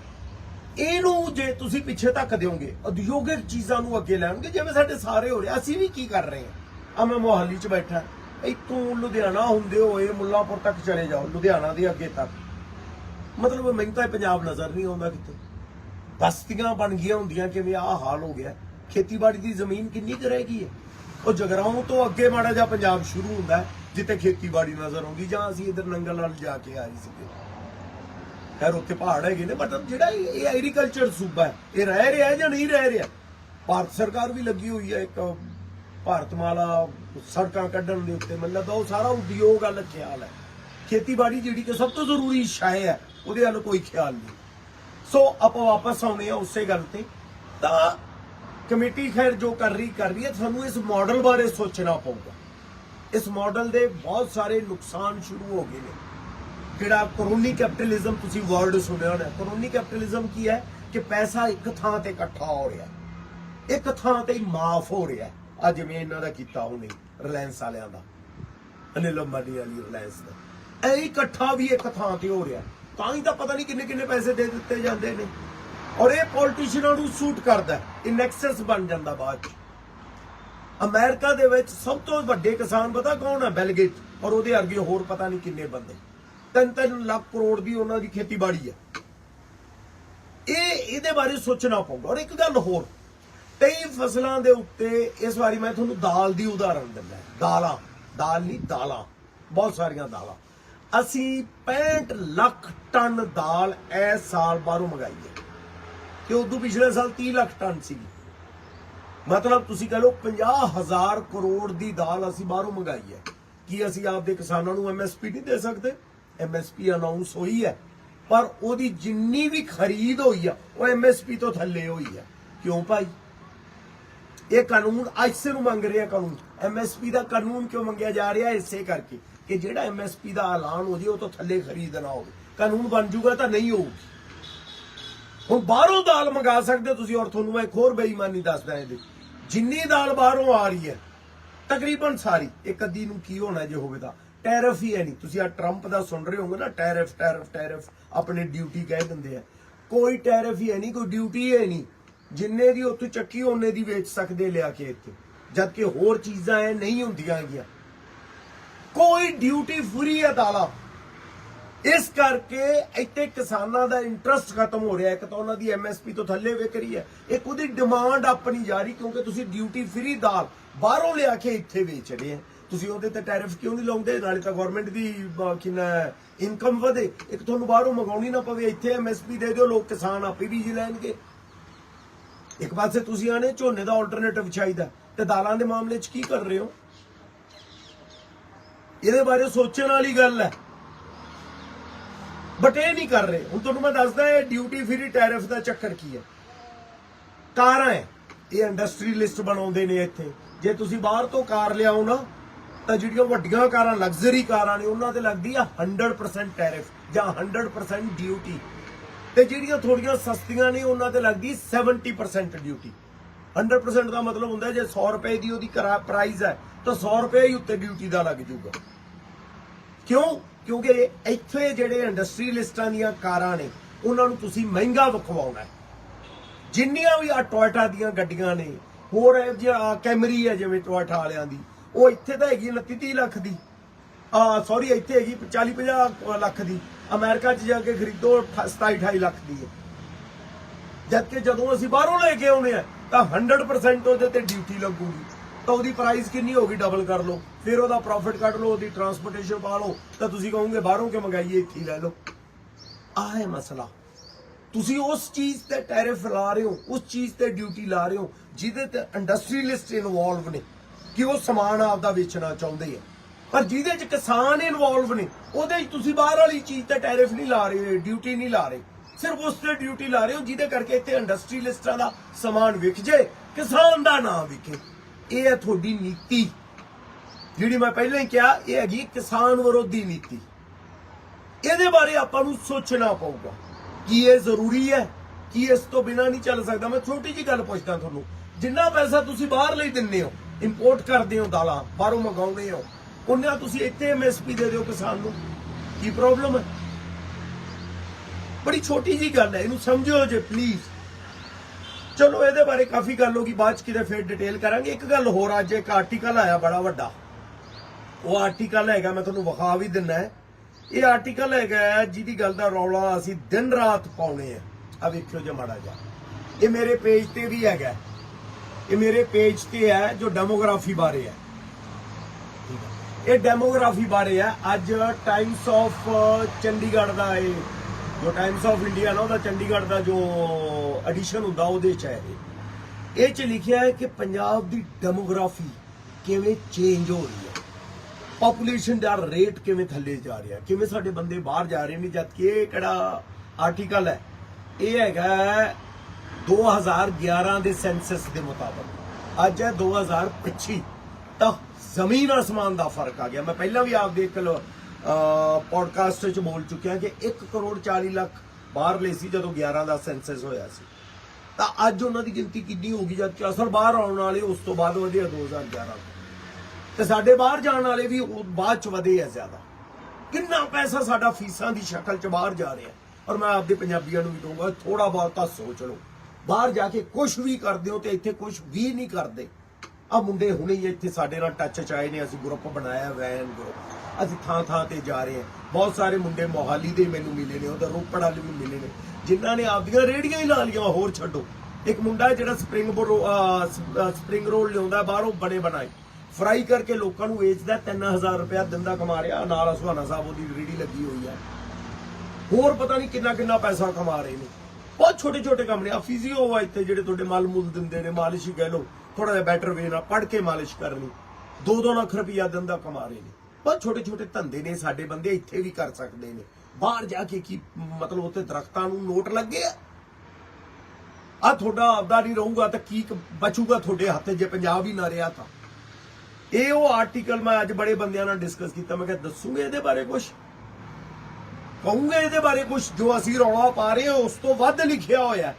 Speaker 1: ਇਹਨੂੰ ਜੇ ਤੁਸੀਂ ਪਿੱਛੇ ਧੱਕ ਦਿਓਗੇ, ਉਦਯੋਗਿਕ ਚੀਜ਼ਾਂ ਨੂੰ ਅੱਗੇ ਲੈਣਗੇ, ਜਿਵੇਂ ਸਾਡੇ ਸਾਰੇ ਹੋ ਰਹੇ, ਅਸੀਂ ਵੀ ਕੀ ਕਰ ਰਹੇ ਹਾਂ? ਆ ਮੈਂ ਮੋਹਾਲੀ 'ਚ ਬੈਠਾ। ਇੱਥੋਂ ਲੁਧਿਆਣਾ ਹੁੰਦੇ ਹੋਏ ਮੁੱਲਾਂਪੁਰ ਤੱਕ ਚਲੇ ਜਾਓ, ਲੁਧਿਆਣਾ ਦੇ ਅੱਗੇ ਤੱਕ। ਮਤਲਬ ਮੈਨੂੰ ਤਾਂ ਪੰਜਾਬ ਨਜ਼ਰ ਨਹੀਂ ਆਉਂਦਾ ਕਿਤੇ। ਬਸਤੀਆਂ ਬਣ ਗਈਆਂ ਹੁੰਦੀਆਂ, ਕਿਵੇਂ ਆਹ ਹਾਲ ਹੋ ਗਿਆ। ਖੇਤੀਬਾੜੀ ਦੀ ਜ਼ਮੀਨ ਕਿੰਨੀ ਕੁ ਰਹਿ ਗਈ ਹੈ? ਉਹ ਜਗਰਾਉਂ ਤੋਂ ਅੱਗੇ ਮਾੜਾ ਜਿਹਾ ਪੰਜਾਬ ਸ਼ੁਰੂ ਹੁੰਦਾ ਜਿੱਥੇ ਖੇਤੀਬਾੜੀ ਨਜ਼ਰ ਆਉਂਦੀ, ਜਾਂ ਅਸੀਂ ਇਧਰ ਨੰਗਲ ਨਾਲ ਜਾ ਕੇ ਆਏ ਸੀਗੇ। ਖੈਰ, ਉੱਥੇ ਪਹਾੜ ਹੈਗੇ ਨੇ ਬਟ ਜਿਹੜਾ ਇਹ ਐਗਰੀਕਲਚਰ ਸੂਬਾ ਹੈ, ਇਹ ਰਹਿ ਰਿਹਾ ਜਾਂ ਨਹੀਂ ਰਹਿ ਰਿਹਾ? ਭਾਰਤ ਸਰਕਾਰ ਵੀ ਲੱਗੀ ਹੋਈ ਹੈ ਇੱਕ ਭਾਰਤਮਾਲਾ ਸੜਕਾਂ ਕੱਢਣ ਦੇ ਉੱਤੇ ਮਤਲਬ ਉਹ ਸਾਰਾ ਉਦਯੋਗ ਵਾਲਾ ਖਿਆਲ ਹੈ। ਖੇਤੀਬਾੜੀ ਜਿਹੜੀ ਕਿ ਸਭ ਤੋਂ ਜ਼ਰੂਰੀ ਸ਼ਾਇ ਹੈ, ਉਹਦੇ ਵੱਲ ਕੋਈ ਖਿਆਲ ਨਹੀਂ। ਸੋ ਆਪਾਂ ਵਾਪਸ ਆਉਨੇ ਆ ਉਸੇ ਗੱਲ ਤੇ। ਤਾਂ ਕਮੇਟੀ ਖੈਰ ਜੋ ਕਰ ਰਹੀ ਕਰ ਰਹੀ ਹੈ, ਤੁਹਾਨੂੰ ਇਸ ਮਾਡਲ ਬਾਰੇ ਸੋਚਣਾ ਪਊਗਾ। ਇਸ ਮਾਡਲ ਦੇ ਬਹੁਤ ਸਾਰੇ ਨੁਕਸਾਨ ਸ਼ੁਰੂ ਹੋ ਗਏ ਨੇ। ਜਿਹੜਾ ਕਰੋਨੀ ਕੈਪੀਟਲਿਜ਼ਮ ਤੁਸੀਂ ਵਰਡ ਸੁਣਿਆ ਹੋਣਾ ਕਰੋਨੀ ਕੈਪੀਟਲਿਜ਼ਮ ਕੀ ਹੈ? ਕਿ ਪੈਸਾ ਇੱਕ ਥਾਂ ਤੇ ਇਕੱਠਾ ਹੋ ਰਿਹਾ ਇੱਕ ਥਾਂ ਤੇ ਮਾਫ ਹੋ ਰਿਹਾ ਆ ਜਿਵੇਂ ਇਹਨਾਂ ਦਾ ਕੀਤਾ ਉਹਨੇ ਰਿਲਾਇੰਸ ਵਾਲਿਆਂ ਦਾ, ਅਨਿਲ ਅੰਬਾਨੀ ਵਾਲੀ ਰਿਲਾਇੰਸ ਦਾ। ਇਹ ਇਕੱਠਾ ਵੀ ਇੱਕ ਥਾਂ ਤੇ ਹੋ ਰਿਹਾ। ਤਾਂ ਹੀ ਤਾਂ ਪਤਾ ਨਹੀਂ ਕਿੰਨੇ ਕਿੰਨੇ ਪੈਸੇ ਦੇ ਦਿੱਤੇ ਜਾਂਦੇ ਨੇ। ਔਰ ਇਹ ਪੋਲਿਟਿਸ਼ੀਅਨਾਂ ਨੂੰ ਸੂਟ ਕਰਦਾ ਇਹ ਨੈਕਸਸ ਬਣ ਜਾਂਦਾ ਬਾਅਦ ਚ। ਅਮਰੀਕਾ ਦੇ ਵਿੱਚ ਸਭ ਤੋਂ ਵੱਡੇ ਕਿਸਾਨ ਪਤਾ ਕੌਣ ਹੈ? ਬੈਲਗੇਟ ਔਰ ਉਹਦੇ ਅਰਗੇ ਹੋਰ ਪਤਾ ਨਹੀਂ ਕਿੰਨੇ ਬੰਦੇ। ਤਿੰਨ ਤਿੰਨ ਲੱਖ ਕਰੋੜ ਦੀ ਉਹਨਾਂ ਦੀ ਖੇਤੀਬਾੜੀ ਹੈ। ਇਹ ਇਹਦੇ ਬਾਰੇ ਸੋਚਣਾ ਪਊਗਾ। ਔਰ ਇੱਕ ਗੱਲ ਹੋਰ। ਕਈ ਫਸਲਾਂ ਦੇ ਉੱਤੇ ਇਸ ਵਾਰੀ ਮੈਂ ਤੁਹਾਨੂੰ ਦਾਲ ਦੀ ਉਦਾਹਰਨ ਦਿੰਦਾ ਦਾਲਾਂ। ਦਾਲ ਨਹੀਂ, ਦਾਲਾਂ। ਬਹੁਤ ਸਾਰੀਆਂ ਦਾਲਾਂ। ਅਸੀਂ 65 ਲੱਖ ਟਨ ਦਾਲ ਇਸ ਸਾਲ ਬਾਹਰੋਂ ਮੰਗਾਈ ਹੈ। ਤੇ ਉਦੋਂ ਪਿਛਲੇ ਸਾਲ 30 ਲੱਖ ਟਨ ਸੀਗੀ। ਮਤਲਬ ਤੁਸੀਂ ਕਹ ਲਓ 50000 ਕਰੋੜ ਦੀ ਦਾਲ ਅਸੀਂ ਬਾਹਰੋਂ ਮੰਗਾਈ ਹੈ। ਕੀ ਅਸੀਂ ਆਪਦੇ ਕਿਸਾਨਾਂ ਨੂੰ ਐਮਐਸਪੀ ਨਹੀਂ ਦੇ ਸਕਦੇ? ਐਮਐਸਪੀ ਅਨਾਉਂਸ ਹੋਈ ਹੈ। ਪਰ ਉਹਦੀ ਜਿੰਨੀ ਵੀ ਖਰੀਦ ਹੋਈ ਆ, ਉਹ ਐਮਐਸਪੀ ਤੋਂ ਥੱਲੇ ਹੋਈ ਆ ਕਿਉਂ ਭਾਈ? ਇਹ ਕਾਨੂੰਨ ਐਸੇ ਨੂੰ ਮੰਗ ਰਿਹਾ ਕਾਨੂੰਨ। ਐਮਐਸਪੀ ਦਾ ਕਾਨੂੰਨ ਕਿਉਂ ਮੰਗਿਆ ਜਾ ਰਿਹਾ ਇਸੇ ਕਰਕੇ ਕਿ ਜਿਹੜਾ ਐਮਐਸਪੀ ਦਾ ਐਲਾਨ ਹੋ ਜੇ, ਉਹ ਤੋਂ ਥੱਲੇ ਖਰੀਦ ਨਾ ਹੋਵੇ। ਕਾਨੂੰਨ ਬਣ ਜੂਗਾ ਤਾਂ ਨਹੀਂ ਹੋਊਗੀ। ਹੁਣ ਬਾਹਰੋਂ ਦਾਲ ਮੰਗਾ ਸਕਦੇ ਹੋ ਤੁਸੀਂ ਔਰ ਤੁਹਾਨੂੰ ਮੈਂ ਇੱਕ ਹੋਰ ਬੇਈਮਾਨੀ ਦੱਸਦਾ ਇਹਦੇ ਜਿੰਨੀ ਦਾਲ ਬਾਹਰੋਂ ਆ ਰਹੀ ਹੈ, ਤਕਰੀਬਨ ਸਾਰੀ, ਇੱਕ ਅੱਧੀ ਨੂੰ ਕੀ ਹੋਣਾ ਜੇ ਹੋਵੇ ਤਾਂ। ਟੈਰਫ ਹੀ ਹੈ ਨਹੀਂ। ਤੁਸੀਂ ਆ ਟਰੰਪ ਦਾ ਸੁਣ ਰਹੇ ਹੋਗੇ ਨਾ ਟੈਰਫ ਟੈਰਫ ਟੈਰਫ ਆਪਣੇ ਡਿਊਟੀ ਕਹਿ ਦਿੰਦੇ ਆ। ਕੋਈ ਟੈਰਫ ਹੀ ਹੈ ਨਹੀਂ, ਕੋਈ ਡਿਊਟੀ ਹੈ ਨਹੀਂ। ਜਿੰਨੇ ਦੀ ਉੱਥੋਂ ਚੱਕੀ, ਉਹਨੇ ਦੀ ਵੇਚ ਸਕਦੇ ਲਿਆ ਕੇ ਇੱਥੇ। ਜਦ ਕਿ ਹੋਰ ਚੀਜ਼ਾਂ ਐ ਨਹੀਂ ਹੁੰਦੀਆਂ ਹੈਗੀਆਂ ਕੋਈ ਡਿਊਟੀ ਫਰੀ ਹੈ ਦਾਲਾ ਇਸ ਕਰਕੇ ਇੱਥੇ ਕਿਸਾਨਾਂ ਦਾ ਇੰਟਰਸਟ ਖਤਮ ਹੋ ਰਿਹਾ। ਇੱਕ ਤਾਂ ਉਹਨਾਂ ਦੀ ਐਮਐਸਪੀ ਤੋਂ ਥੱਲੇ ਵਿਕ ਰਹੀ ਹੈ। ਇੱਕ ਉਹਦੀ ਡਿਮਾਂਡ ਆਪਣੀ ਜਾ ਰਹੀ, ਕਿਉਂਕਿ ਤੁਸੀਂ ਡਿਊਟੀ ਫਰੀ ਦਾਲ ਬਾਹਰੋਂ ਲਿਆ ਕੇ ਇੱਥੇ ਵੇਚ ਰਹੇ ਆ ਤੁਸੀਂ ਉਹਦੇ ਤੇ ਟੈਰਿਫ ਕਿਉਂ ਨਹੀਂ ਲਾਉਂਦੇ? ਨਾਲੇ ਤਾਂ ਗਵਰਨਮੈਂਟ ਦੀ ਕਿੰਨਾ ਇਨਕਮ ਵਧੇ। ਇੱਕ ਤੁਹਾਨੂੰ ਬਾਹਰੋਂ ਮੰਗਾਉਣੀ ਨਾ ਪਵੇ, ਇੱਥੇ ਐਮਐਸਪੀ ਦੇ ਦਿਓ, ਲੋਕ ਕਿਸਾਨ ਆਪੇ ਬੀਜ ਲੈਣਗੇ। ਇੱਕ ਪਾਸੇ ਤੁਸੀਂ ਆਣੇ, ਝੋਨੇ ਦਾ ਆਲਟਰਨੇਟਿਵ ਚਾਹੀਦਾ ਤੇ ਦਾਲਾਂ ਦੇ ਮਾਮਲੇ 'ਚ ਕੀ ਕਰ ਰਹੇ ਹੋ? ਇਹਦੇ ਬਾਰੇ ਸੋਚਣ ਵਾਲੀ ਗੱਲ ਹੈ। ਬਟ ਇਹ ਨਹੀਂ ਕਰ ਰਹੇ। ਹੁਣ ਤੁਹਾਨੂੰ ਮੈਂ ਦੱਸਦਾ, ਇਹ ਡਿਊਟੀ ਫ੍ਰੀ ਟੈਰਿਫ ਦਾ ਚੱਕਰ ਕੀ ਹੈ? ਕਾਰਾਂ ਹੈ। ਇਹ ਇੰਡਸਟਰੀ ਲਿਸਟ ਬਣਾਉਂਦੇ ਨੇ ਇੱਥੇ। ਜੇ ਤੁਸੀਂ ਬਾਹਰ ਤੋਂ ਕਾਰ ਲਿਆਓ ਨਾ, ਤਾਂ ਜਿਹੜੀਆਂ ਵੱਡੀਆਂ ਕਾਰਾਂ ਲਗਜ਼ਰੀ ਕਾਰਾਂ ਨੇ, ਉਹਨਾਂ ਤੇ ਲੱਗਦੀ ਆ 100% ਟੈਰਿਫ ਜਾਂ 100% ਡਿਊਟੀ ਤੇ ਜਿਹੜੀਆਂ ਥੋੜੀਆਂ ਸਸਤੀਆਂ ਨੇ ਉਹਨਾਂ ਤੇ ਲੱਗਦੀ 70% ਡਿਊਟੀ 100% ਦਾ ਮਤਲਬ ਹੁੰਦਾ ਜੇ 100 ਰੁਪਏ ਦੀ ਉਹਦੀ ਪ੍ਰਾਈਸ ਹੈ, ਤਾਂ 100 ਰੁਪਏ ਹੀ ਉੱਤੇ ਡਿਊਟੀ ਦਾ ਲੱਗ ਜਾਊਗਾ। ਕਿਉਂ? ਕਿਉਂਕਿ ਇੱਥੇ ਜਿਹੜੇ ਇੰਡਸਟਰੀ ਦੀਆਂ ਕਾਰਾਂ ਨੇ, ਉਹਨਾਂ ਨੂੰ ਤੁਸੀਂ ਮਹਿੰਗਾ ਵਿਖਵਾਉਣਾ ਹੈ। ਜਿੰਨੀਆਂ ਵੀ ਆ ਟੋਇਟਾ ਦੀਆਂ ਗੱਡੀਆਂ ਨੇ, ਹੋਰ ਇਹ ਜਿਹੜਾ ਕੈਮਰੀ ਹੈ ਜਿਵੇਂ ਟੋਇਟਾ ਵਾਲਿਆਂ ਦੀ, ਉਹ ਇੱਥੇ ਤਾਂ ਹੈਗੀ 29 30 ਲੱਖ ਦੀ। ਆ ਸੌਰੀ ਇੱਥੇ ਹੈਗੀ 40 50 ਲੱਖ ਦੀ। ਅਮਰੀਕਾ 'ਚ ਜਾ ਕੇ ਖਰੀਦੋ 27 28 ਲੱਖ ਦੀ ਹੈ। ਜਦਕਿ ਜਦੋਂ ਅਸੀਂ ਬਾਹਰੋਂ ਲੈ ਕੇ ਆਉਣੇ ਆ, ਤਾਂ 100% ਉਹਦੇ ਤੇ ਡਿਊਟੀ ਲੱਗੂਗੀ। ਤਾਂ ਉਹਦੀ ਪ੍ਰਾਈਸ ਕਿੰਨੀ ਹੋਗੀ ਡਬਲ ਕਰ ਲਓ। ਫਿਰ ਉਹਦਾ ਪ੍ਰੋਫਿਟ ਕੱਢ ਲਓ, ਉਹਦੀ ਟਰਾਂਸਪੋਰਟੇਸ਼ਨ ਪਾ ਲਓ। ਤਾਂ ਤੁਸੀਂ ਕਹੋਗੇ, ਬਾਹਰੋਂ ਕਿ ਮੰਗਾਈਏ? ਇੱਥੇ ਲੈ ਲਓ। ਆਹ ਹੈ ਮਸਲਾ। ਤੁਸੀਂ ਉਸ ਚੀਜ਼ ਤੇ ਟੈਰਿਫ ਲਾ ਰਹੇ ਹੋ, ਉਸ ਚੀਜ਼ ਤੇ ਡਿਊਟੀ ਲਾ ਰਹੇ ਹੋ, ਜਿਹਦੇ ਤੇ ਇੰਡਸਟਰੀਲਿਸਟ ਇਨਵੋਲਵ ਨੇ, ਕਿ ਉਹ ਸਮਾਨ ਆਪਦਾ ਵੇਚਣਾ ਚਾਹੁੰਦੇ ਆ। ਪਰ ਜਿਹਦੇ ਚ ਕਿਸਾਨ ਇਨਵੋਲਵ ਨੇ, ਉਹਦੇ ਚ ਤੁਸੀਂ ਬਾਹਰ ਵਾਲੀ ਚੀਜ਼ ਤੇ ਟੈਰਿਫ ਨਹੀਂ ਲਾ ਰਹੇ ਡਿਊਟੀ ਨਹੀਂ ਲਾ ਰਹੇ। ਸਿਰਫ ਉਸ ਤੇ ਡਿਊਟੀ ਲਾ ਰਹੇ ਹੋ, ਜਿਹਦੇ ਕਰਕੇ ਇੱਥੇ ਇੰਡਸਟਰੀਲਿਸਟਾਂ ਦਾ ਸਮਾਨ ਵਿਕ ਜੇ ਕਿਸਾਨ ਦਾ ਨਾ ਵਿਕੇ। ਇਹ ਹੈ ਤੁਹਾਡੀ ਨੀਤੀ। ਜਿਹੜੀ ਮੈਂ ਪਹਿਲਾਂ ਹੀ ਕਿਹਾ, ਇਹ ਹੈਗੀ ਕਿਸਾਨ ਵਿਰੋਧੀ ਨੀਤੀ। ਇਹਦੇ ਬਾਰੇ ਆਪਾਂ ਨੂੰ ਸੋਚਣਾ ਪਊਗਾ ਕੀ ਇਹ ਜ਼ਰੂਰੀ ਹੈ ਕੀ ਇਸ ਤੋਂ ਬਿਨਾ ਨਹੀਂ ਚੱਲ ਸਕਦਾ। ਮੈਂ ਛੋਟੀ ਜੀ ਗੱਲ ਪੁੱਛਦਾ ਤੁਹਾਨੂੰ, ਜਿੰਨਾ ਪੈਸਾ ਤੁਸੀਂ ਬਾਹਰ ਲਈ ਦਿੰਦੇ ਹੋ ਇੰਪੋਰਟ ਕਰਦੇ ਹੋ ਦਾਲਾਂ, ਬਾਹਰੋਂ ਮੰਗਾਉਂਦੇ ਹੋ ਉਹਨਾਂ ਤੁਸੀਂ ਇੱਥੇ ਐਮਐਸਪੀ ਦੇ ਦਿਓ ਕਿਸਾਨ ਨੂੰ। ਕੀ ਪ੍ਰੋਬਲਮ ਹੈ? ਬੜੀ ਛੋਟੀ ਜੀ ਗੱਲ ਹੈ, ਇਹਨੂੰ ਸਮਝਿਓ ਜੇ ਪਲੀਜ਼ ਚਲੋ, ਇਹਦੇ ਬਾਰੇ ਕਾਫੀ ਗੱਲ ਹੋਗੀ ਬਾਅਦ ਚ ਕਿਤੇ ਫਿਰ ਡਿਟੇਲ ਕਰਾਂਗੇ। ਇੱਕ ਗੱਲ ਹੋਰ, ਅੱਜ ਇੱਕ ਆਰਟੀਕਲ ਆਇਆ ਬੜਾ ਵੱਡਾ। ਉਹ ਆਰਟੀਕਲ ਹੈਗਾ, ਮੈਂ ਤੁਹਾਨੂੰ ਵਿਖਾ ਵੀ ਦਿੰਨਾ ਇਹ ਆਰਟੀਕਲ ਹੈਗਾ ਹੈ, ਜਿਹਦੀ ਗੱਲ ਦਾ ਰੌਲਾ ਅਸੀਂ ਦਿਨ ਰਾਤ ਪਾਉਣੇ ਆ। ਆ ਵੇਖਿਓ ਜੇ ਮਾੜਾ ਜਾ ਇਹ ਮੇਰੇ ਪੇਜ ਤੇ ਵੀ ਹੈਗਾ ਇਹ ਮੇਰੇ ਪੇਜ ਤੇ ਹੈ, ਜੋ ਡੈਮੋਗ੍ਰਾਫੀ ਬਾਰੇ ਹੈ। ਇਹ ਡੈਮੋਗ੍ਰਾਫੀ ਬਾਰੇ ਹੈ। ਅੱਜ ਟਾਈਮਸ ਆਫ ਚੰਡੀਗੜ੍ਹ ਦਾ ਇਹ, ਜੋ ਟਾਈਮਸ ਆਫ ਇੰਡੀਆ ਨਾ, ਉਹਦਾ ਚੰਡੀਗੜ੍ਹ ਦਾ ਜੋ ਐਡੀਸ਼ਨ ਹੁੰਦਾ, ਉਹਦੇ ਚ ਹੈ ਇਹ। ਇਹ ਚ ਲਿਖਿਆ ਹੈ ਕਿ ਪੰਜਾਬ ਦੀ ਡੈਮੋਗ੍ਰਾਫੀ ਕਿਵੇਂ ਚੇਂਜ ਹੋ ਰਹੀ ਹੈ। ਪੋਪੂਲੇਸ਼ਨ ਦਾ ਰੇਟ ਕਿਵੇਂ ਥੱਲੇ ਜਾ ਰਿਹਾ ਕਿਵੇਂ ਸਾਡੇ ਬੰਦੇ ਬਾਹਰ ਜਾ ਰਹੇ ਨੇ ਜਦ ਕਿ ਇਹ ਕਿਹੜਾ ਆਰਟੀਕਲ ਹੈ, ਇਹ ਹੈਗਾ ਹੈ 2011 ਦੇ ਸੈਂਸਸ ਦੇ ਮੁਤਾਬਕ। ਅੱਜ ਹੈ 2025 ਤਾਂ ਜ਼ਮੀਨ ਅਸਮਾਨ ਦਾ ਫ਼ਰਕ ਆ ਗਿਆ। ਮੈਂ ਪਹਿਲਾਂ ਵੀ ਆਪਦੇ ਇੱਕ ਪੋਡਕਾਸਟ ਵਿੱਚ ਬੋਲ ਚੁੱਕਿਆ ਕਿ 1 ਕਰੋੜ 40 ਲੱਖ ਬਾਹਰ ਲਈ ਸੀ ਜਦੋਂ 11 ਦਾ ਸੈਂਸਸ ਹੋਇਆ ਸੀ। ਤਾਂ ਅੱਜ ਉਹਨਾਂ ਦੀ ਗਿਣਤੀ ਕਿੰਨੀ ਹੋ ਜਦ ਕਿ ਅਸਲ ਬਾਹਰ ਆਉਣ ਵਾਲੇ ਉਸ ਤੋਂ ਬਾਅਦ ਵਧਿਆ 2011 ਤੇ। ਸਾਡੇ ਬਾਹਰ ਜਾਣ ਵਾਲੇ ਵੀ ਬਾਅਦ ਚ ਵਧੇ ਆ ਜ਼ਿਆਦਾ। ਕਿੰਨਾ ਪੈਸਾ ਸਾਡਾ ਫੀਸਾਂ ਦੀ ਸ਼ਕਲ ਚ ਬਾਹਰ ਜਾ ਰਿਹਾ। ਔਰ ਮੈਂ ਆਪਦੇ ਪੰਜਾਬੀਆਂ ਨੂੰ ਵੀ ਕਹੂੰਗਾ ਥੋੜਾ ਬਹੁਤ ਤਾਂ ਸੋਚ ਲਓ। ਬਾਹਰ ਜਾ ਕੇ ਕੁਝ ਵੀ ਕਰਦੇ ਹੋ ਤੇ ਇੱਥੇ ਕੁਝ ਵੀ ਨਹੀਂ ਕਰਦੇ। ਆ ਮੁੰਡੇ ਹੁਣੇ ਹੀ ਇੱਥੇ ਸਾਡੇ ਨਾਲ ਟੱਚ ਚ ਆਏ ਨੇ, ਅਸੀਂ ਗਰੁੱਪ ਬਣਾਇਆ ਵੈਨ ਗਰੁੱਪ ਅਸੀਂ ਥਾਂ ਥਾਂ ਤੇ ਜਾ ਰਹੇ ਹਾਂ। ਬਹੁਤ ਸਾਰੇ ਮੁੰਡੇ ਮੋਹਾਲੀ ਦੇ ਮੈਨੂੰ ਮਿਲੇ ਨੇ, ਉਧਰ ਰੋਪੜ ਵਾਲੇ ਵੀ ਮਿਲੇ ਨੇ, ਜਿਨ੍ਹਾਂ ਨੇ ਆਪਦੀਆਂ ਰੇੜੀਆਂ ਹੀ ਲਾ ਲਈਆਂ, ਹੋਰ ਛੱਡੋ। ਇੱਕ ਮੁੰਡਾ ਹੈ ਜਿਹੜਾ ਸਪਰਿੰਗ ਸਪਰਿੰਗ ਰੋਲ ਲਿਆਉਂਦਾ, ਬਾਹਰੋਂ ਬਣੇ ਬਣਾਏ। ਫਰਾਈ ਕਰਕੇ ਲੋਕਾਂ ਨੂੰ ਵੇਚਦਾ 3000 ਰੁਪਇਆ ਦਿੰਦਾ ਕਮਾ ਰਿਹਾ, ਨਾਲ ਸੁਹਾਨਾ ਸਾਹਿਬ ਉਹਦੀ ਰੇੜੀ ਲੱਗੀ ਹੋਈ ਹੈ ਹੋਰ ਪਤਾ ਨਹੀਂ ਕਿੰਨਾ ਕਿੰਨਾ ਪੈਸਾ ਕਮਾ ਰਹੇ ਨੇ। ਬਹੁਤ ਛੋਟੇ ਛੋਟੇ ਕੰਮ ਨੇ। ਆ ਫਿਜ਼ੀਓ ਆ ਇੱਥੇ, ਜਿਹੜੇ ਤੁਹਾਡੇ ਮਲ ਮੁੱਲ ਦਿੰਦੇ ਨੇ, ਮਾਲਿਸ਼ ਹੀ ਕਹਿ ਲਓ। ਥੋੜਾ ਜਿਹਾ ਬੈਟਰ ਵੇ ਨਾਲ ਪੜ ਕੇ ਮਾਲਿਸ਼ ਕਰਨੀ 2-2 ਲੱਖ ਰੁਪਇਆ ਦਿੰਦਾ ਕਮਾ ਰਹੇ ਨੇ। ਬਹੁਤ ਛੋਟੇ ਛੋਟੇ ਧੰਦੇ ਨੇ ਸਾਡੇ ਬੰਦੇ, ਇੱਥੇ ਵੀ ਕਰ ਸਕਦੇ ਨੇ। ਬਾਹਰ ਜਾ ਕੇ ਕੀ ਮਤਲਬ ਉੱਤੇ ਦਰਖਤਾਂ ਨੂੰ ਨੋਟ ਲੱਗੇ ਆ? ਆ ਤੁਹਾਡਾ ਆਪਦਾ ਨਹੀਂ ਰਹੂਗਾ ਤਾਂ ਕੀ ਬਚੂਗਾ ਤੁਹਾਡੇ ਹੱਥ ਜੇ ਪੰਜਾਬ ਹੀ ਨਾ ਰਿਹਾ ਤਾਂ। ਇਹ ਉਹ ਆਰਟੀਕਲ ਮੈਂ ਅੱਜ ਬੜੇ ਬੰਦਿਆਂ ਨਾਲ ਡਿਸਕਸ ਕੀਤਾ। ਮੈਂ ਕਿਹਾ, ਦੱਸੂਗੇ ਇਹਦੇ ਬਾਰੇ ਕੁਝ ਕਹੂੰਗੇ ਇਹਦੇ ਬਾਰੇ ਕੁਝ ਜੋ ਅਸੀਂ ਰੌਲਾ ਪਾ ਰਹੇ ਹਾਂ, ਉਸ ਤੋਂ ਵੱਧ ਲਿਖਿਆ ਹੋਇਆ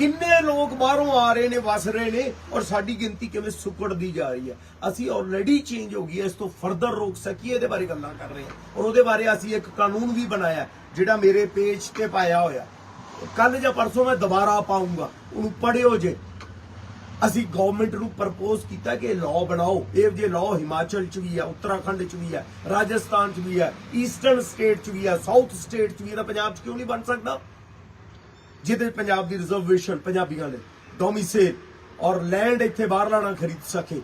Speaker 1: ਕਿੰਨੇ ਲੋਕ ਬਾਹਰੋਂ ਆ ਰਹੇ ਨੇ, ਵਸ ਰਹੇ ਨੇ ਔਰ ਸਾਡੀ ਗਿਣਤੀ ਕਿਵੇਂ ਸੁਕੜਦੀ ਜਾ ਰਹੀ ਹੈ? ਅਸੀਂ ਆਲਰੇਡੀ ਚੇਂਜ ਹੋ ਗਈ ਹੈ, ਇਸ ਤੋਂ ਫਰਦਰ ਰੋਕ ਸਕੀਏ, ਇਹਦੇ ਬਾਰੇ ਗੱਲਾਂ ਕਰ ਰਹੇ ਹਾਂ। ਔਰ ਉਹਦੇ ਬਾਰੇ ਅਸੀਂ ਇੱਕ ਕਾਨੂੰਨ ਵੀ ਬਣਾਇਆ ਜਿਹੜਾ ਮੇਰੇ ਪੇਜ ਤੇ ਪਾਇਆ ਹੋਇਆ। ਕੱਲ ਜਾਂ ਪਰਸੋਂ ਮੈਂ ਦੁਬਾਰਾ ਪਾਉਂਗਾ, ਉਹਨੂੰ ਪੜਿਓ ਜੇ। ਅਸੀਂ ਗਵਰਨਮੈਂਟ ਨੂੰ ਪ੍ਰਪੋਜ਼ ਕੀਤਾ ਕਿ ਲਾਅ ਬਣਾਓ। ਇਹ ਜੇ ਲਾਅ ਹਿਮਾਚਲ ਚ ਵੀ ਹੈ, ਉੱਤਰਾਖੰਡ ਚ ਵੀ ਹੈ, ਰਾਜਸਥਾਨ ਚ ਵੀ ਹੈ ਈਸਟਰਨ ਸਟੇਟ ਚ ਵੀ ਹੈ ਸਾਊਥ ਸਟੇਟ ਚ ਵੀ ਹੈ, ਤਾਂ ਪੰਜਾਬ ਚ ਕਿਉਂ ਨਹੀਂ ਬਣ ਸਕਦਾ? ਜਿਹਦੇ 'ਚ ਪੰਜਾਬ ਦੀ ਰਿਜ਼ਰਵੇਸ਼ਨ ਪੰਜਾਬੀਆਂ ਲਈ ਡੋਮਿਸਾਈਲ ਔਰ ਲੈਂਡ ਇੱਥੇ ਬਾਹਰ ਲਾਣਾ ਖਰੀਦ ਸਕੇ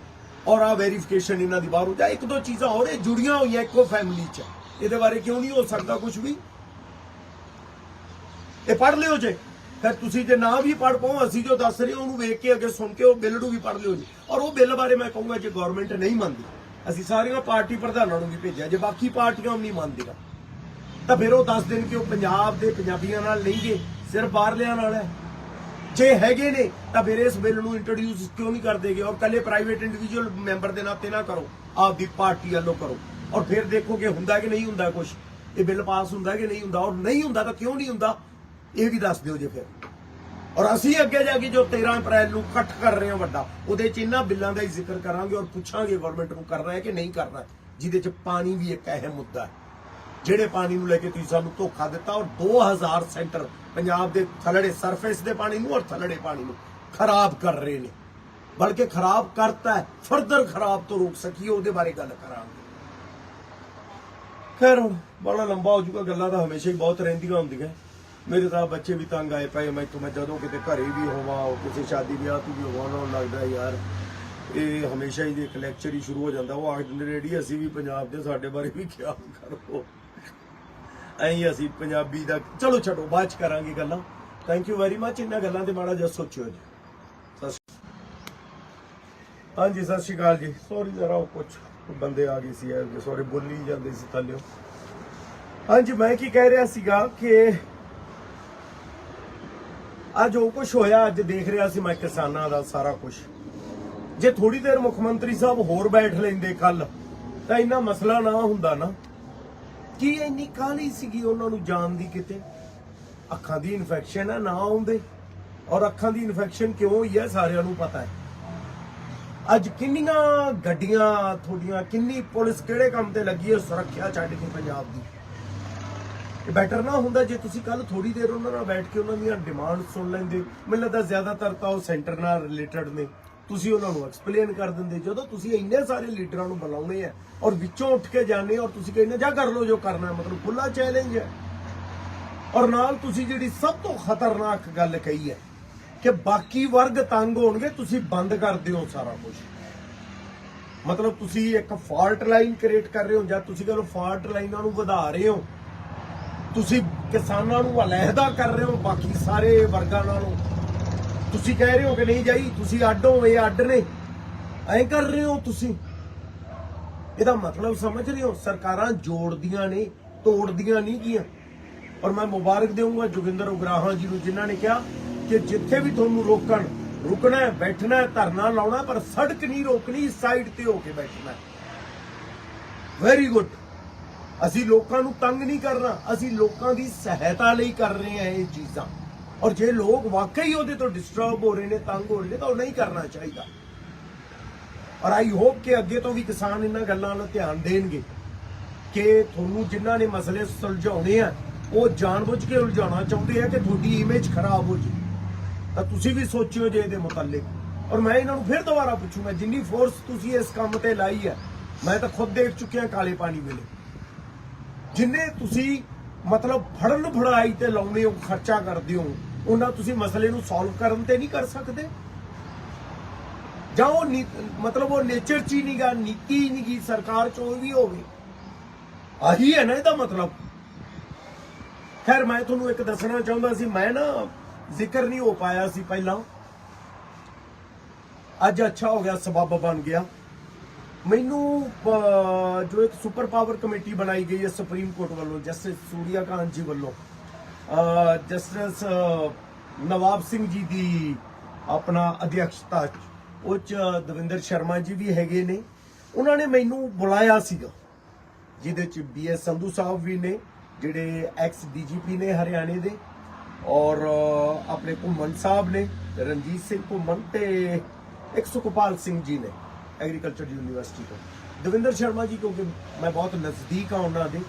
Speaker 1: ਔਰ ਆ ਵੈਰੀਫਿਕੇਸ਼ਨ ਇਹਨਾਂ ਦੀ ਬਾਹਰ ਹੋ ਜਾ ਇੱਕ ਦੋ ਚੀਜ਼ਾਂ ਹੋਰ ਇਹ ਜੁੜੀਆਂ ਹੋਈਆਂ ਇੱਕੋ ਫੈਮਿਲੀ 'ਚ। ਇਹਦੇ ਬਾਰੇ ਕਿਉਂ ਨਹੀਂ ਹੋ ਸਕਦਾ ਕੁਝ ਵੀ? ਇਹ ਪੜ੍ਹ ਲਿਓ ਜੇ। ਫਿਰ ਤੁਸੀਂ ਜੇ ਨਾ ਵੀ ਪੜ੍ਹ ਪਾਓ, ਅਸੀਂ ਜੋ ਦੱਸ ਰਹੇ ਹਾਂ, ਉਹਨੂੰ ਵੇਖ ਕੇ ਅੱਗੇ ਸੁਣ ਕੇ ਉਹ ਬਿੱਲ ਨੂੰ ਵੀ ਪੜ੍ਹ ਲਿਓ ਜੀ। ਔਰ ਉਹ ਬਿੱਲ ਬਾਰੇ ਮੈਂ ਕਹੂੰਗਾ, ਜੇ ਗਵਰਨਮੈਂਟ ਨਹੀਂ ਮੰਨਦੀ, ਅਸੀਂ ਸਾਰੀਆਂ ਪਾਰਟੀ ਪ੍ਰਧਾਨਾਂ ਨੂੰ ਵੀ ਭੇਜਿਆ, ਜੇ ਬਾਕੀ ਪਾਰਟੀਆਂ ਵੀ ਨਹੀਂ ਮੰਨਦੀਆਂ, ਤਾਂ ਫਿਰ ਉਹ ਦੱਸ ਦੇਣ ਕਿ ਉਹ ਪੰਜਾਬ ਦੇ ਪੰਜਾਬੀਆਂ ਨਾਲ ਨਹੀਂ ਗਏ ਸਿਰਫ ਬਾਹਰਲਿਆਂ ਨਾਲ ਹੈ। ਜੇ ਹੈਗੇ ਨੇ, ਤਾਂ ਫਿਰ ਇਸ ਬਿੱਲ ਨੂੰ ਇੰਟਰੋਡਿਊਸ ਕਿਉਂ ਨਹੀਂ ਕਰਦੇਗੇ ਔਰ ਕੱਲੇ ਪ੍ਰਾਈਵੇਟ ਇੰਡੀਵਿਜੂਅਲ ਮੈਂਬਰ ਦੇ ਨਾਤੇ ਨਾ ਕਰੋ। ਆਪਦੀ ਪਾਰਟੀ ਵੱਲੋਂ ਕਰੋ। ਔਰ ਫਿਰ ਦੇਖੋ ਹੁੰਦਾ ਕਿ ਨਹੀਂ ਹੁੰਦਾ ਕੁਝ ਇਹ ਬਿੱਲ ਪਾਸ ਹੁੰਦਾ ਕਿ ਨਹੀਂ ਹੁੰਦਾ? ਔਰ ਨਹੀਂ ਹੁੰਦਾ ਤਾਂ ਕਿਉਂ ਨਹੀਂ ਹੁੰਦਾ? ਇਹ ਵੀ ਦੱਸ ਦਿਓ ਜੇ ਫਿਰ। ਔਰ ਅਸੀਂ ਅੱਗੇ ਜਾ ਕੇ ਜੋ 13 ਅਪ੍ਰੈਲ ਨੂੰ ਇਕੱਠ ਕਰ ਰਹੇ ਹਾਂ ਵੱਡਾ, ਉਹਦੇ ਚ ਇਹਨਾਂ ਬਿੱਲਾਂ ਦਾ ਹੀ ਜ਼ਿਕਰ ਕਰਾਂਗੇ ਔਰ ਪੁੱਛਾਂਗੇ ਗਵਰਨਮੈਂਟ ਨੂੰ ਕਰਨਾ ਹੈ ਕਿ ਨਹੀਂ ਕਰਨਾ ਜਿਹਦੇ ਚ ਪਾਣੀ ਵੀ ਇੱਕ ਅਹਿਮ ਮੁੱਦਾ ਹੈ। ਜਿਹੜੇ ਪਾਣੀ ਨੂੰ ਲੈ ਕੇ ਤੁਸੀਂ ਸਾਨੂੰ ਧੋਖਾ ਦਿੱਤਾ ਔਰ 2000 ਸੈਂਟਰ ਪੰਜਾਬ ਦੇ ਥਲੜੇ ਸਰਫੇਸ ਦੇ ਪਾਣੀ ਨੂੰ ਔਰ ਥਲੜੇ ਪਾਣੀ ਨੂੰ ਖਰਾਬ ਕਰ ਰਹੇ ਨੇ। ਬਲਕਿ ਖਰਾਬ ਕਰਤਾ ਫਰਦਰ ਖਰਾਬ ਤੋਂ ਰੋਕ ਸਕੀਏ, ਉਹਦੇ ਬਾਰੇ ਗੱਲ ਕਰਾਂਗੇ। ਖੈਰ ਬੜਾ ਲੰਬਾ ਹੋ ਜਾਊਗਾ ਗੱਲਾਂ ਤਾਂ ਹਮੇਸ਼ਾ ਹੀ ਬਹੁਤ ਰਹਿੰਦੀਆਂ ਹੁੰਦੀਆਂ। ਮੇਰੇ ਤਾਂ ਬੱਚੇ ਵੀ ਤੰਗ ਆਏ ਪਏ, ਮੈਂ ਤੋਂ ਮੈਂ ਜਦੋਂ ਕਿਤੇ ਘਰੇ ਵੀ ਹੋਵਾਂ ਕਿਸੇ ਸ਼ਾਦੀ ਵਿਆਹ ਤੋਂ ਵੀ ਹੋਵਾਂ, ਉਹਨਾਂ ਨੂੰ ਲੱਗਦਾ ਯਾਰ, ਇਹ ਹਮੇਸ਼ਾ ਹੀ ਇੱਕ ਲੈਕਚਰ ਹੀ ਸ਼ੁਰੂ ਹੋ ਜਾਂਦਾ, ਉਹ ਆਖ ਦਿੰਦੇ ਰੇਡੀ, ਅਸੀਂ ਵੀ ਪੰਜਾਬ ਦੇ ਸਾਡੇ ਬਾਰੇ ਵੀ ਖਿਆਲ ਕਰੋ। ਐਂ ਅਸੀਂ ਪੰਜਾਬੀ ਦਾ ਚਲੋ ਛੱਡੋ, ਬਾਅਦ ਚ ਕਰਾਂਗੇ ਗੱਲਾਂ। ਥੈਂਕ ਯੂ ਵੈਰੀ ਮੱਚ ਇਹਨਾਂ ਗੱਲਾਂ ਤੇ ਮਾੜਾ ਜਿਹਾ ਸੋਚਿਓ ਜੀ। ਹਾਂਜੀ, ਸਤਿ ਸ਼੍ਰੀ ਅਕਾਲ ਜੀ। ਸੌਰੀ ਜਰਾ ਕੁਝ ਬੰਦੇ ਆ ਗਏ ਸੀ ਸੌਰੀ ਬੋਲੀ ਜਾਂਦੇ ਸੀ ਥੱਲੇ ਹਾਂਜੀ, ਮੈਂ ਕੀ ਕਹਿ ਰਿਹਾ ਸੀਗਾ ਕਿ ਅੱਜ ਜੋ ਕੁਝ ਹੋਇਆ, ਅੱਜ ਦੇਖ ਰਿਹਾ ਸੀ ਮੈਂ ਕਿਸਾਨਾਂ ਦਾ ਸਾਰਾ ਕੁਝ ਜੇ ਥੋੜੀ ਦੇਰ ਮੁੱਖ ਮੰਤਰੀ ਸਾਹਿਬ ਹੋਰ ਬੈਠ ਲੈਂਦੇ ਕੱਲ ਤਾਂ ਇੰਨਾ ਮਸਲਾ ਨਾ ਹੁੰਦਾ ਨਾ। ਕੀ ਇੰਨੀ ਕਾਹਲੀ ਸੀਗੀ ਉਹਨਾਂ ਨੂੰ ਜਾਣ ਦੀ ਕਿਤੇ? ਅੱਖਾਂ ਦੀ ਇਨਫੈਕਸ਼ਨ ਹੈ ਨਾ ਆਉਂਦੇ। ਔਰ ਅੱਖਾਂ ਦੀ ਇਨਫੈਕਸ਼ਨ ਕਿਉਂ ਹੋਈ ਹੈ ਸਾਰਿਆਂ ਨੂੰ ਪਤਾ ਹੈ। ਅੱਜ ਕਿੰਨੀਆਂ ਗੱਡੀਆਂ ਤੁਹਾਡੀਆਂ, ਕਿੰਨੀ ਪੁਲਿਸ ਕਿਹੜੇ ਕੰਮ ਤੇ ਲੱਗੀ ਹੈ, ਸੁਰੱਖਿਆ ਛੱਡ ਕੇ ਪੰਜਾਬ ਦੀ। ਇਹ ਬੈਟਰ ਨਾ ਹੁੰਦਾ ਜੇ ਤੁਸੀਂ ਕੱਲ ਥੋੜੀ ਦੇਰ ਉਹਨਾਂ ਨਾਲ ਬੈਠ ਕੇ ਉਹਨਾਂ ਦੀਆਂ ਡਿਮਾਂਡ ਸੁਣ ਲੈਂਦੇ। ਮੈਨੂੰ ਲੱਗਦਾ ਜ਼ਿਆਦਾਤਰ ਤਾਂ ਉਹ ਸੈਂਟਰ ਨਾਲ ਰਿਲੇਟਡ ਨੇ। ਤੁਸੀਂ ਉਹਨਾਂ ਨੂੰ ਐਕਸਪਲੇਨ ਕਰ ਦਿੰਦੇ, ਜਦੋਂ ਤੁਸੀਂ ਇੰਨੇ ਸਾਰੇ ਲੀਡਰਾਂ ਨੂੰ ਬੁਲਾਉਣੇ ਆ ਔਰ ਵਿੱਚੋਂ ਉੱਠ ਕੇ ਜਾਂਦੇ ਔਰ ਤੁਸੀਂ ਕਹਿੰਦੇ ਜਾ ਕਰ ਲਓ, ਜੋ ਕਰਨਾ ਹੈ, ਮਤਲਬ ਖੁੱਲਾ ਚੈਲੰਜ ਹੈ। ਔਰ ਨਾਲ ਤੁਸੀਂ ਜਿਹੜੀ ਸਭ ਤੋਂ ਖਤਰਨਾਕ ਗੱਲ ਕਹੀ ਹੈ ਕਿ ਬਾਕੀ ਵਰਗ ਤੰਗ ਹੋਣਗੇ, ਤੁਸੀਂ ਬੰਦ ਕਰ ਦਿਓ ਸਾਰਾ ਕੁਝ ਮਤਲਬ ਤੁਸੀਂ ਇੱਕ ਫਾਲਟ ਲਾਈਨ ਕ੍ਰੀਏਟ ਕਰ ਰਹੇ ਹੋ, ਜਾਂ ਤੁਸੀਂ ਕਹਿੰਦੇ ਫਾਲਟ ਲਾਈਨਾਂ ਨੂੰ ਵਧਾ ਰਹੇ ਹੋ। ਤੁਸੀਂ ਕਿਸਾਨਾਂ ਨੂੰ ਅਲਹਿਦਾ ਕਰ ਰਹੇ ਹੋ, ਬਾਕੀ ਸਾਰੇ ਵਰਗਾਂ ਨਾਲੋਂ। ਤੁਸੀਂ ਕਹਿ ਰਹੇ ਹੋ ਕਿ ਨਹੀਂ ਜਾਈ? ਤੁਸੀਂ ਅੱਡ ਹੋ ਇਹ ਅੱਡ ਨੇ। ਐਂ ਕਰ ਰਹੇ ਹੋ ਤੁਸੀਂ। ਇਹਦਾ ਮਤਲਬ ਸਮਝ ਰਹੇ ਹੋ? ਸਰਕਾਰਾਂ ਜੋੜਦੀਆਂ ਨੇ, ਤੋੜਦੀਆਂ ਨਹੀਂ ਗੀਆਂ। ਔਰ ਮੈਂ ਮੁਬਾਰਕ ਦੇਵਾਂਗਾ ਜੋਗਿੰਦਰ ਉਗਰਾਹਾਂ ਜੀ ਨੂੰ, ਜਿਨ੍ਹਾਂ ਨੇ ਕਿਹਾ ਕਿ ਜਿੱਥੇ ਵੀ ਤੁਹਾਨੂੰ ਰੋਕਣ, ਰੁਕਣਾ ਹੈ, ਬੈਠਣਾ ਹੈ, ਧਰਨਾ ਲਾਉਣਾ, ਪਰ ਸੜਕ ਨਹੀਂ ਰੋਕਣੀ, ਸਾਈਡ ਤੇ ਹੋ ਕੇ ਬੈਠਣਾ ਵੈਰੀ ਗੁੱਡ ਅਸੀਂ ਲੋਕਾਂ ਨੂੰ ਤੰਗ ਨਹੀਂ ਕਰਨਾ, ਅਸੀਂ ਲੋਕਾਂ ਦੀ ਸਹਾਇਤਾ ਲਈ ਕਰ ਰਹੇ ਹਾਂ ਇਹ ਚੀਜ਼ਾਂ। ਔਰ ਜੇ ਲੋਕ ਵਾਕਈ ਉਹਦੇ ਤੋਂ ਡਿਸਟਰਬ ਹੋ ਰਹੇ ਨੇ, ਤੰਗ ਹੋ ਰਹੇ ਨੇ, ਤਾਂ ਉਹ ਨਹੀਂ ਕਰਨਾ ਚਾਹੀਦਾ। ਔਰ ਆਈ ਹੋਪ ਕਿ ਅੱਗੇ ਤੋਂ ਵੀ ਕਿਸਾਨ ਇਹਨਾਂ ਗੱਲਾਂ ਨਾਲ ਧਿਆਨ ਦੇਣਗੇ ਕਿ ਤੁਹਾਨੂੰ ਜਿਨ੍ਹਾਂ ਨੇ ਮਸਲੇ ਸੁਲਝਾਉਣੇ ਆ, ਉਹ ਜਾਣਬੁੱਝ ਕੇ ਉਲਝਾਉਣਾ ਚਾਹੁੰਦੇ ਆ ਕਿ ਤੁਹਾਡੀ ਇਮੇਜ ਖਰਾਬ ਹੋ ਜੇ। ਤਾਂ ਤੁਸੀਂ ਵੀ ਸੋਚਿਓ ਜੇ ਇਹਦੇ ਮੁਤਲਕ ਔਰ ਮੈਂ ਇਹਨਾਂ ਨੂੰ ਫਿਰ ਦੁਬਾਰਾ ਪੁੱਛੂੰਗਾ ਜਿੰਨੀ ਫੋਰਸ ਤੁਸੀਂ ਇਸ ਕੰਮ ਤੇ ਲਾਈ ਹੈ ਮੈਂ ਤਾਂ ਖੁਦ ਦੇਖ ਚੁੱਕਿਆ ਕਾਲੇ ਪਾਣੀ ਵੇਲੇ। ਜਿੰਨੇ ਤੁਸੀਂ ਮਤਲਬ ਫੜਨ ਫੜਾਈ ਤੇ ਲਾਉਨੇ ਹੋ, ਖਰਚਾ ਕਰਦੇ ਹੋ, ਉਹਨਾਂ ਤੁਸੀਂ ਮਸਲੇ ਨੂੰ ਸੋਲਵ ਕਰਨ ਤੇ ਨਹੀਂ ਕਰ ਸਕਦੇ? ਜਾਂ ਉਹ ਮਤਲਬ ਉਹ ਨੇਚਰ ਚ ਹੀ ਨਹੀਂਗਾ ਨੀਤੀ ਹੀ ਨਹੀਂਗੀ ਸਰਕਾਰ ਚ ਉਹ ਵੀ ਹੋਵੇ। ਆਹੀ ਹੈ ਨਾ ਇਹਦਾ ਮਤਲਬ। ਖੈਰ, ਮੈਂ ਤੁਹਾਨੂੰ ਇੱਕ ਦੱਸਣਾ ਚਾਹੁੰਦਾ ਸੀ, ਮੈਂ ਨਾ ਜ਼ਿਕਰ ਨਹੀਂ ਹੋ ਪਾਇਆ ਸੀ ਪਹਿਲਾਂ। ਅੱਜ ਅੱਛਾ ਹੋ ਗਿਆ, ਸਬੱਬ ਬਣ ਗਿਆ। ਮੈਨੂੰ ਅਹ, ਜੋ ਇੱਕ ਸੁਪਰ ਪਾਵਰ ਕਮੇਟੀ ਬਣਾਈ ਗਈ ਹੈ ਸੁਪਰੀਮ ਕੋਰਟ ਵੱਲੋਂ ਜਸਟਿਸ ਸੂਰਿਆ ਕਾਂਤ ਜੀ ਵੱਲੋਂ ਅਹ, ਜਸਟਿਸ ਅਹ, ਨਵਾਬ ਸਿੰਘ ਜੀ ਦੀ ਆਪਣਾ ਅਧਿਕਸ਼ਤਾ 'ਚ ਉਹ 'ਚ ਦਵਿੰਦਰ ਸ਼ਰਮਾ ਜੀ ਵੀ ਹੈਗੇ ਨੇ। ਉਹਨਾਂ ਨੇ ਮੈਨੂੰ ਬੁਲਾਇਆ ਸੀਗਾ ਜਿਹਦੇ ਚ ਬੀਐਸ ਸੰਧੂ ਸਾਹਿਬ ਵੀ ਨੇ ਜਿਹੜੇ ਐਕਸ ਡੀਜੀਪੀ ਨੇ ਹਰਿਆਣੇ ਦੇ ਔਰ ਅਹ, ਆਪਣੇ ਘੁੰਮਣ ਸਾਹਿਬ ਨੇ ਰਣਜੀਤ ਸਿੰਘ ਘੁੰਮਣ ਤੇ ਇੱਕ ਸੁਖਪਾਲ ਸਿੰਘ ਜੀ ਨੇ। ਐਗਰੀਕਲਚਰ ਯੂਨੀਵਰਸਿਟੀ ਤੋਂ। ਦਵਿੰਦਰ ਸ਼ਰਮਾ ਜੀ, ਕਿਉਂਕਿ ਮੈਂ ਬਹੁਤ ਨਜ਼ਦੀਕ ਆ ਉਹਨਾਂ ਦੇ,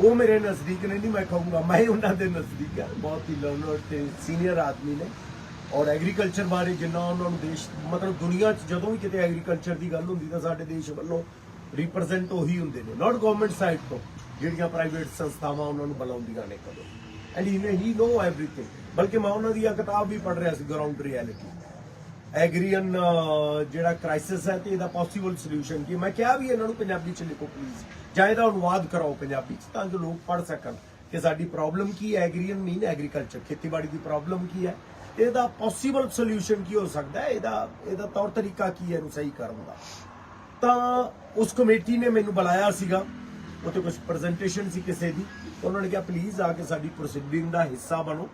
Speaker 1: ਉਹ ਮੇਰੇ ਨਜ਼ਦੀਕ ਨੇ ਨਹੀਂ, ਮੈਂ ਕਹੂੰਗਾ ਮੈਂ ਉਹਨਾਂ ਦੇ ਨਜ਼ਦੀਕ ਆ। ਬਹੁਤ ਹੀ ਲਰਨਰ ਤੇ ਸੀਨੀਅਰ ਆਦਮੀ ਨੇ। ਔਰ ਐਗਰੀਕਲਚਰ ਬਾਰੇ ਜਿੰਨਾ ਉਹਨਾਂ ਨੂੰ ਦੇਸ਼, ਮਤਲਬ ਦੁਨੀਆ 'ਚ ਜਦੋਂ ਵੀ ਕਿਤੇ ਐਗਰੀਕਲਚਰ ਦੀ ਗੱਲ ਹੁੰਦੀ ਤਾਂ ਸਾਡੇ ਦੇਸ਼ ਵੱਲੋਂ ਰਿਪਰੈਜ਼ੈਂਟ ਉਹੀ ਹੁੰਦੇ ਨੇ। ਨਾਟ ਗਵਰਨਮੈਂਟ ਸਾਈਡ ਤੋਂ, ਜਿਹੜੀਆਂ ਪ੍ਰਾਈਵੇਟ ਸੰਸਥਾਵਾਂ ਉਹਨਾਂ ਨੂੰ ਬੁਲਾਉਂਦੀਆਂ ਨੇ ਕਦੋਂ। ਐਂਡ ਹੀ ਨੋ ਐਵਰੀਥਿੰਗ ਬਲਕਿ ਮੈਂ ਉਹਨਾਂ ਦੀ ਆ ਕਿਤਾਬ ਵੀ ਪੜ੍ਹ ਰਿਹਾ ਸੀ ਗਰਾਊਂਡ ਰਿਐਲਿਟੀ ਐਗਰੀਅਨ ਜਿਹੜਾ ਕ੍ਰਾਈਸਿਸ ਹੈ ਤੇ ਇਹਦਾ ਪੋਸੀਬਲ ਸੋਲੂਸ਼ਨ ਕੀ ਮੈਂ ਕਿਹਾ ਵੀ ਇਹਨਾਂ ਨੂੰ ਪੰਜਾਬੀ ਚ ਲਿਖੋ ਪਲੀਜ਼ ਜਾਂ ਇਹਦਾ ਅਨੁਵਾਦ ਕਰਾਓ ਪੰਜਾਬੀ ਚ, ਤਾਂ ਜੋ ਲੋਕ ਪੜ੍ਹ ਸਕਣ ਕਿ ਸਾਡੀ ਪ੍ਰੋਬਲਮ ਕੀ ਹੈ, ਐਗਰੀਅਨ ਮੀਨ ਐਗਰੀਕਲਚਰ ਖੇਤੀਬਾੜੀ ਦੀ ਪ੍ਰੋਬਲਮ ਕੀ ਹੈ? ਇਹਦਾ ਪੋਸੀਬਲ ਸੋਲੂਸ਼ਨ ਕੀ ਹੋ ਸਕਦਾ ਹੈ? ਇਹਦਾ ਇਹਦਾ ਤੌਰ ਤਰੀਕਾ ਕੀ ਹੈ ਇਹਨੂੰ ਸਹੀ ਕਰਨ ਦਾ? ਤਾਂ ਉਸ ਕਮੇਟੀ ਨੇ ਮੈਨੂੰ ਬੁਲਾਇਆ ਸੀਗਾ, ਉੱਥੇ ਕੁਝ ਪ੍ਰੈਜੈਂਟੇਸ਼ਨ ਸੀ ਕਿਸੇ ਦੀ। ਉਹਨਾਂ ਨੇ ਕਿਹਾ ਪਲੀਜ਼ ਆ ਕੇ ਸਾਡੀ ਪ੍ਰੋਸੀਡਿੰਗ ਦਾ ਹਿੱਸਾ ਬਣੋ।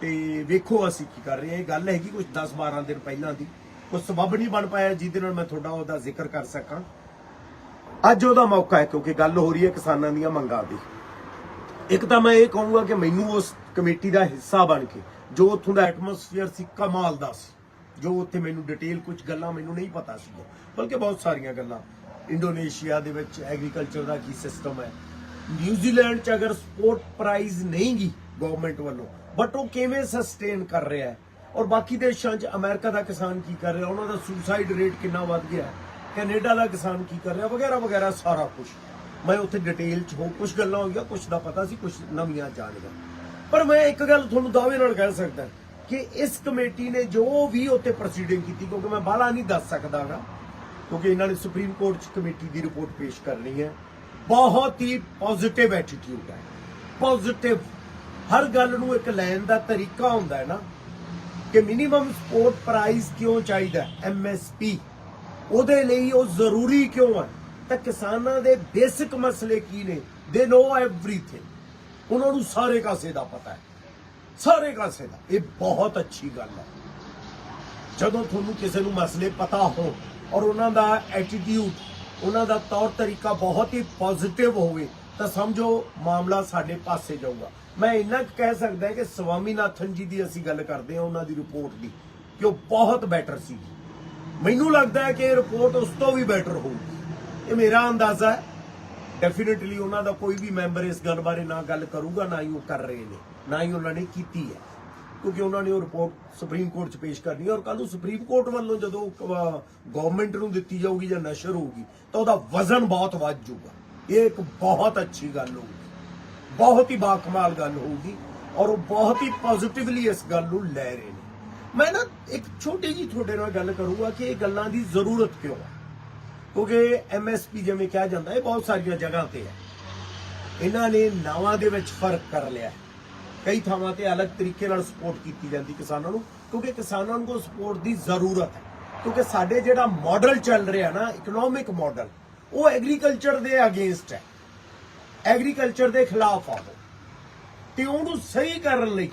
Speaker 1: ਤੇ ਵੇਖੋ ਅਸੀਂ ਕੀ ਕਰ ਰਹੇ ਹਾਂ। ਇਹ ਗੱਲ ਹੈਗੀ ਕੁਝ 10 12 ਦਿਨ ਪਹਿਲਾਂ ਦੀ। ਕੁਝ ਸਬਬ ਨਹੀਂ ਬਣ ਪਾਇਆ ਜਿਹਦੇ ਨਾਲ ਮੈਂ ਤੁਹਾਡਾ ਉਹਦਾ ਜ਼ਿਕਰ ਕਰ ਸਕਾਂ। ਅੱਜ ਉਹਦਾ ਮੌਕਾ ਹੈ ਕਿਉਂਕਿ ਗੱਲ ਹੋ ਰਹੀ ਹੈ ਕਿਸਾਨਾਂ ਦੀਆਂ ਮੰਗਾਂ ਦੀ। ਇੱਕ ਤਾਂ ਮੈਂ ਇਹ ਕਹੂੰਗਾ ਕਿ ਮੈਨੂੰ ਉਸ ਕਮੇਟੀ ਦਾ ਹਿੱਸਾ ਬਣ ਕੇ, ਜੋ ਉੱਥੋਂ ਦਾ ਐਟਮੋਸਫੀਅਰ ਸੀ, ਕਮਾਲ ਦਾ ਸੀ। ਜੋ ਉੱਥੇ ਮੈਨੂੰ ਡਿਟੇਲ ਕੁਝ ਗੱਲਾਂ ਮੈਨੂੰ ਨਹੀਂ ਪਤਾ ਸੀ ਬਲਕਿ ਬਹੁਤ ਸਾਰੀਆਂ ਗੱਲਾਂ। ਇੰਡੋਨੇਸ਼ੀਆ ਦੇ ਵਿੱਚ ਐਗਰੀਕਲਚਰ ਦਾ ਕੀ ਸਿਸਟਮ ਹੈ। ਨਿਊਜ਼ੀਲੈਂਡ 'ਚ ਅਗਰ ਸਪੋਰਟ ਪ੍ਰਾਈਜ਼ ਨਹੀਂ ਗੀ ਗਵਰਨਮੈਂਟ ਵੱਲੋਂ ਬਟ ਉਹ ਕਿਵੇਂ ਸਸਟੇਨ ਕਰ ਰਿਹਾ ਹੈ? ਔਰ ਬਾਕੀ ਦੇਸ਼ਾਂ 'ਚ ਅਮਰੀਕਾ ਦਾ ਕਿਸਾਨ ਕੀ ਕਰ ਰਿਹਾ? ਉਹਨਾਂ ਦਾ ਸੁਸਾਈਡ ਰੇਟ ਕਿੰਨਾ ਵੱਧ ਗਿਆ ਕੈਨੇਡਾ ਦਾ ਕਿਸਾਨ ਕੀ ਕਰ ਰਿਹਾ? ਵਗੈਰਾ ਵਗੈਰਾ, ਸਾਰਾ ਕੁਝ ਮੈਂ ਉੱਥੇ ਡਿਟੇਲ 'ਚ ਹੋ ਕੁਝ ਗੱਲਾਂ ਹੋਈਆਂ ਕੁਝ ਦਾ ਪਤਾ ਸੀ ਕੁਝ ਨਵੀਆਂ ਜਾਣ ਪਰ ਮੈਂ ਇੱਕ ਗੱਲ ਤੁਹਾਨੂੰ ਦਾਅਵੇ ਨਾਲ ਕਹਿ ਸਕਦਾ ਕਿ ਇਸ ਕਮੇਟੀ ਨੇ ਜੋ ਵੀ ਉੱਥੇ ਪ੍ਰੋਸੀਡਿੰਗ ਕੀਤੀ, ਕਿਉਂਕਿ ਮੈਂ ਬਾਹਲਾ ਨਹੀਂ ਦੱਸ ਸਕਦਾਗਾ ਕਿਉਂਕਿ ਇਹਨਾਂ ਨੇ ਸੁਪਰੀਮ ਕੋਰਟ 'ਚ ਕਮੇਟੀ ਦੀ ਰਿਪੋਰਟ ਪੇਸ਼ ਕਰਨੀ ਹੈ। ਬਹੁਤ ਹੀ ਪੋਜ਼ਿਟਿਵ ਐਟੀਟਿਊਡ ਹੈ। ਪੋਜ਼ਿਟਿਵ ਹਰ ਗੱਲ ਨੂੰ ਇੱਕ ਲੈਣ ਦਾ ਤਰੀਕਾ ਹੁੰਦਾ ਹੈ ਨਾ ਕਿ ਮਿਨੀਮਮ ਸਪੋਰਟ ਪ੍ਰਾਈਸ ਕਿਉਂ ਚਾਹੀਦਾ ਐਮਐਸਪੀ ਉਹਦੇ ਲਈ ਉਹ ਜ਼ਰੂਰੀ ਕਿਉਂ ਹੈ? ਤਾਂ ਕਿਸਾਨਾਂ ਦੇ ਬੇਸਿਕ ਮਸਲੇ ਕੀ ਨੇ? ਦੇ ਨੋ ਐਵਰੀਥਿੰਗ ਉਹਨਾਂ ਨੂੰ ਸਾਰੇ ਕਾਸੇ ਦਾ ਪਤਾ ਹੈ। ਸਾਰੇ ਕਾਸੇ ਦਾ। ਇਹ ਬਹੁਤ ਅੱਛੀ ਗੱਲ ਹੈ। ਜਦੋਂ ਤੁਹਾਨੂੰ ਕਿਸੇ ਨੂੰ ਮਸਲੇ ਪਤਾ ਹੋਣ ਔਰ ਉਹਨਾਂ ਦਾ ਐਟੀਟਿਊਡ ਉਹਨਾਂ ਦਾ ਤੌਰ ਤਰੀਕਾ ਬਹੁਤ ਹੀ ਪੋਜ਼ਿਟਿਵ ਹੋਵੇ, ਤਾਂ ਸਮਝੋ ਮਾਮਲਾ ਸਾਡੇ ਪਾਸੇ ਜਾਊਗਾ। ਮੈਂ ਇੰਨਾ ਕੁ ਕਹਿ ਸਕਦਾ ਕਿ ਸਵਾਮੀਨਾਥਨ ਜੀ ਦੀ ਅਸੀਂ ਗੱਲ ਕਰਦੇ ਹਾਂ ਉਹਨਾਂ ਦੀ ਰਿਪੋਰਟ ਦੀ, ਕਿ ਉਹ ਬਹੁਤ ਬੈਟਰ ਸੀ। ਮੈਨੂੰ ਲੱਗਦਾ ਹੈ ਕਿ ਇਹ ਰਿਪੋਰਟ ਉਸ ਤੋਂ ਵੀ ਬੈਟਰ ਹੋਊਗੀ। ਇਹ ਮੇਰਾ ਅੰਦਾਜ਼ਾ ਹੈ। ਡੈਫੀਨਿਟਲੀ ਉਹਨਾਂ ਦਾ ਕੋਈ ਵੀ ਮੈਂਬਰ ਇਸ ਗੱਲ ਬਾਰੇ ਨਾ ਗੱਲ ਕਰੂਗਾ, ਨਾ ਹੀ ਉਹ ਕਰ ਰਹੇ ਨੇ, ਨਾ ਹੀ ਉਹਨਾਂ ਨੇ ਕੀਤੀ ਹੈ। ਕਿਉਂਕਿ ਉਹਨਾਂ ਨੇ ਉਹ ਰਿਪੋਰਟ ਸੁਪਰੀਮ ਕੋਰਟ 'ਚ ਪੇਸ਼ ਕਰਨੀ ਹੈ ਔਰ ਕੱਲ ਨੂੰ ਸੁਪਰੀਮ ਕੋਰਟ ਵੱਲੋਂ ਜਦੋਂ ਗਵਰਨਮੈਂਟ ਨੂੰ ਦਿੱਤੀ ਜਾਊਗੀ ਜਾਂ ਨਸ਼ਰ ਹੋਊਗੀ, ਤਾਂ ਉਹਦਾ ਵਜ਼ਨ ਬਹੁਤ ਵੱਧ ਜਾਊਗਾ। ਇਹ ਇੱਕ ਬਹੁਤ ਅੱਛੀ ਗੱਲ ਹੋਊਗੀ। ਬਹੁਤ ਹੀ ਬਾਕਮਾਲ ਗੱਲ ਹੋਊਗੀ ਔਰ ਉਹ ਬਹੁਤ ਹੀ ਪੋਜ਼ਿਟਿਵਲੀ ਇਸ ਗੱਲ ਨੂੰ ਲੈ ਰਹੇ ਨੇ। ਮੈਂ ਨਾ ਇੱਕ ਛੋਟੀ ਜੀ ਤੁਹਾਡੇ ਨਾਲ ਗੱਲ ਕਰੂੰਗਾ ਕਿ ਇਹ ਗੱਲਾਂ ਦੀ ਜ਼ਰੂਰਤ ਕਿਉਂ ਹੈ ਕਿਉਂਕਿ ਐਮਐਸਪੀ ਜਿਵੇਂ ਕਿਹਾ ਜਾਂਦਾ ਹੈ ਬਹੁਤ ਸਾਰੀਆਂ ਜਗ੍ਹਾ ਤੇ ਹੈ ਇਹਨਾਂ ਨੇ ਨਾਵਾਂ ਦੇ ਵਿੱਚ ਫ਼ਰਕ ਕਰ ਲਿਆ। ਹੈ। ਕਈ ਥਾਵਾਂ ਤੇ ਅਲੱਗ ਤਰੀਕੇ ਨਾਲ ਸਪੋਰਟ ਕੀਤੀ ਜਾਂਦੀ ਕਿਸਾਨਾਂ ਨੂੰ, ਕਿਉਂਕਿ ਕਿਸਾਨਾਂ ਨੂੰ ਕੋ ਸਪੋਰਟ ਦੀ ਜ਼ਰੂਰਤ ਹੈ। ਕਿਉਂਕਿ ਸਾਡੇ ਜਿਹੜਾ ਮਾਡਲ ਚੱਲ ਰਿਹਾ ਨਾ ਇਕਨੋਮਿਕ ਮਾਡਲ ਉਹ ਐਗਰੀਕਲਚਰ ਦੇ ਅਗੇਂਸਟ ਹੈ। ਐਗਰੀਕਲਚਰ ਦੇ ਖਿਲਾਫ ਆ ਉਹ ਤੇ ਉਹਨੂੰ ਸਹੀ ਕਰਨ ਲਈ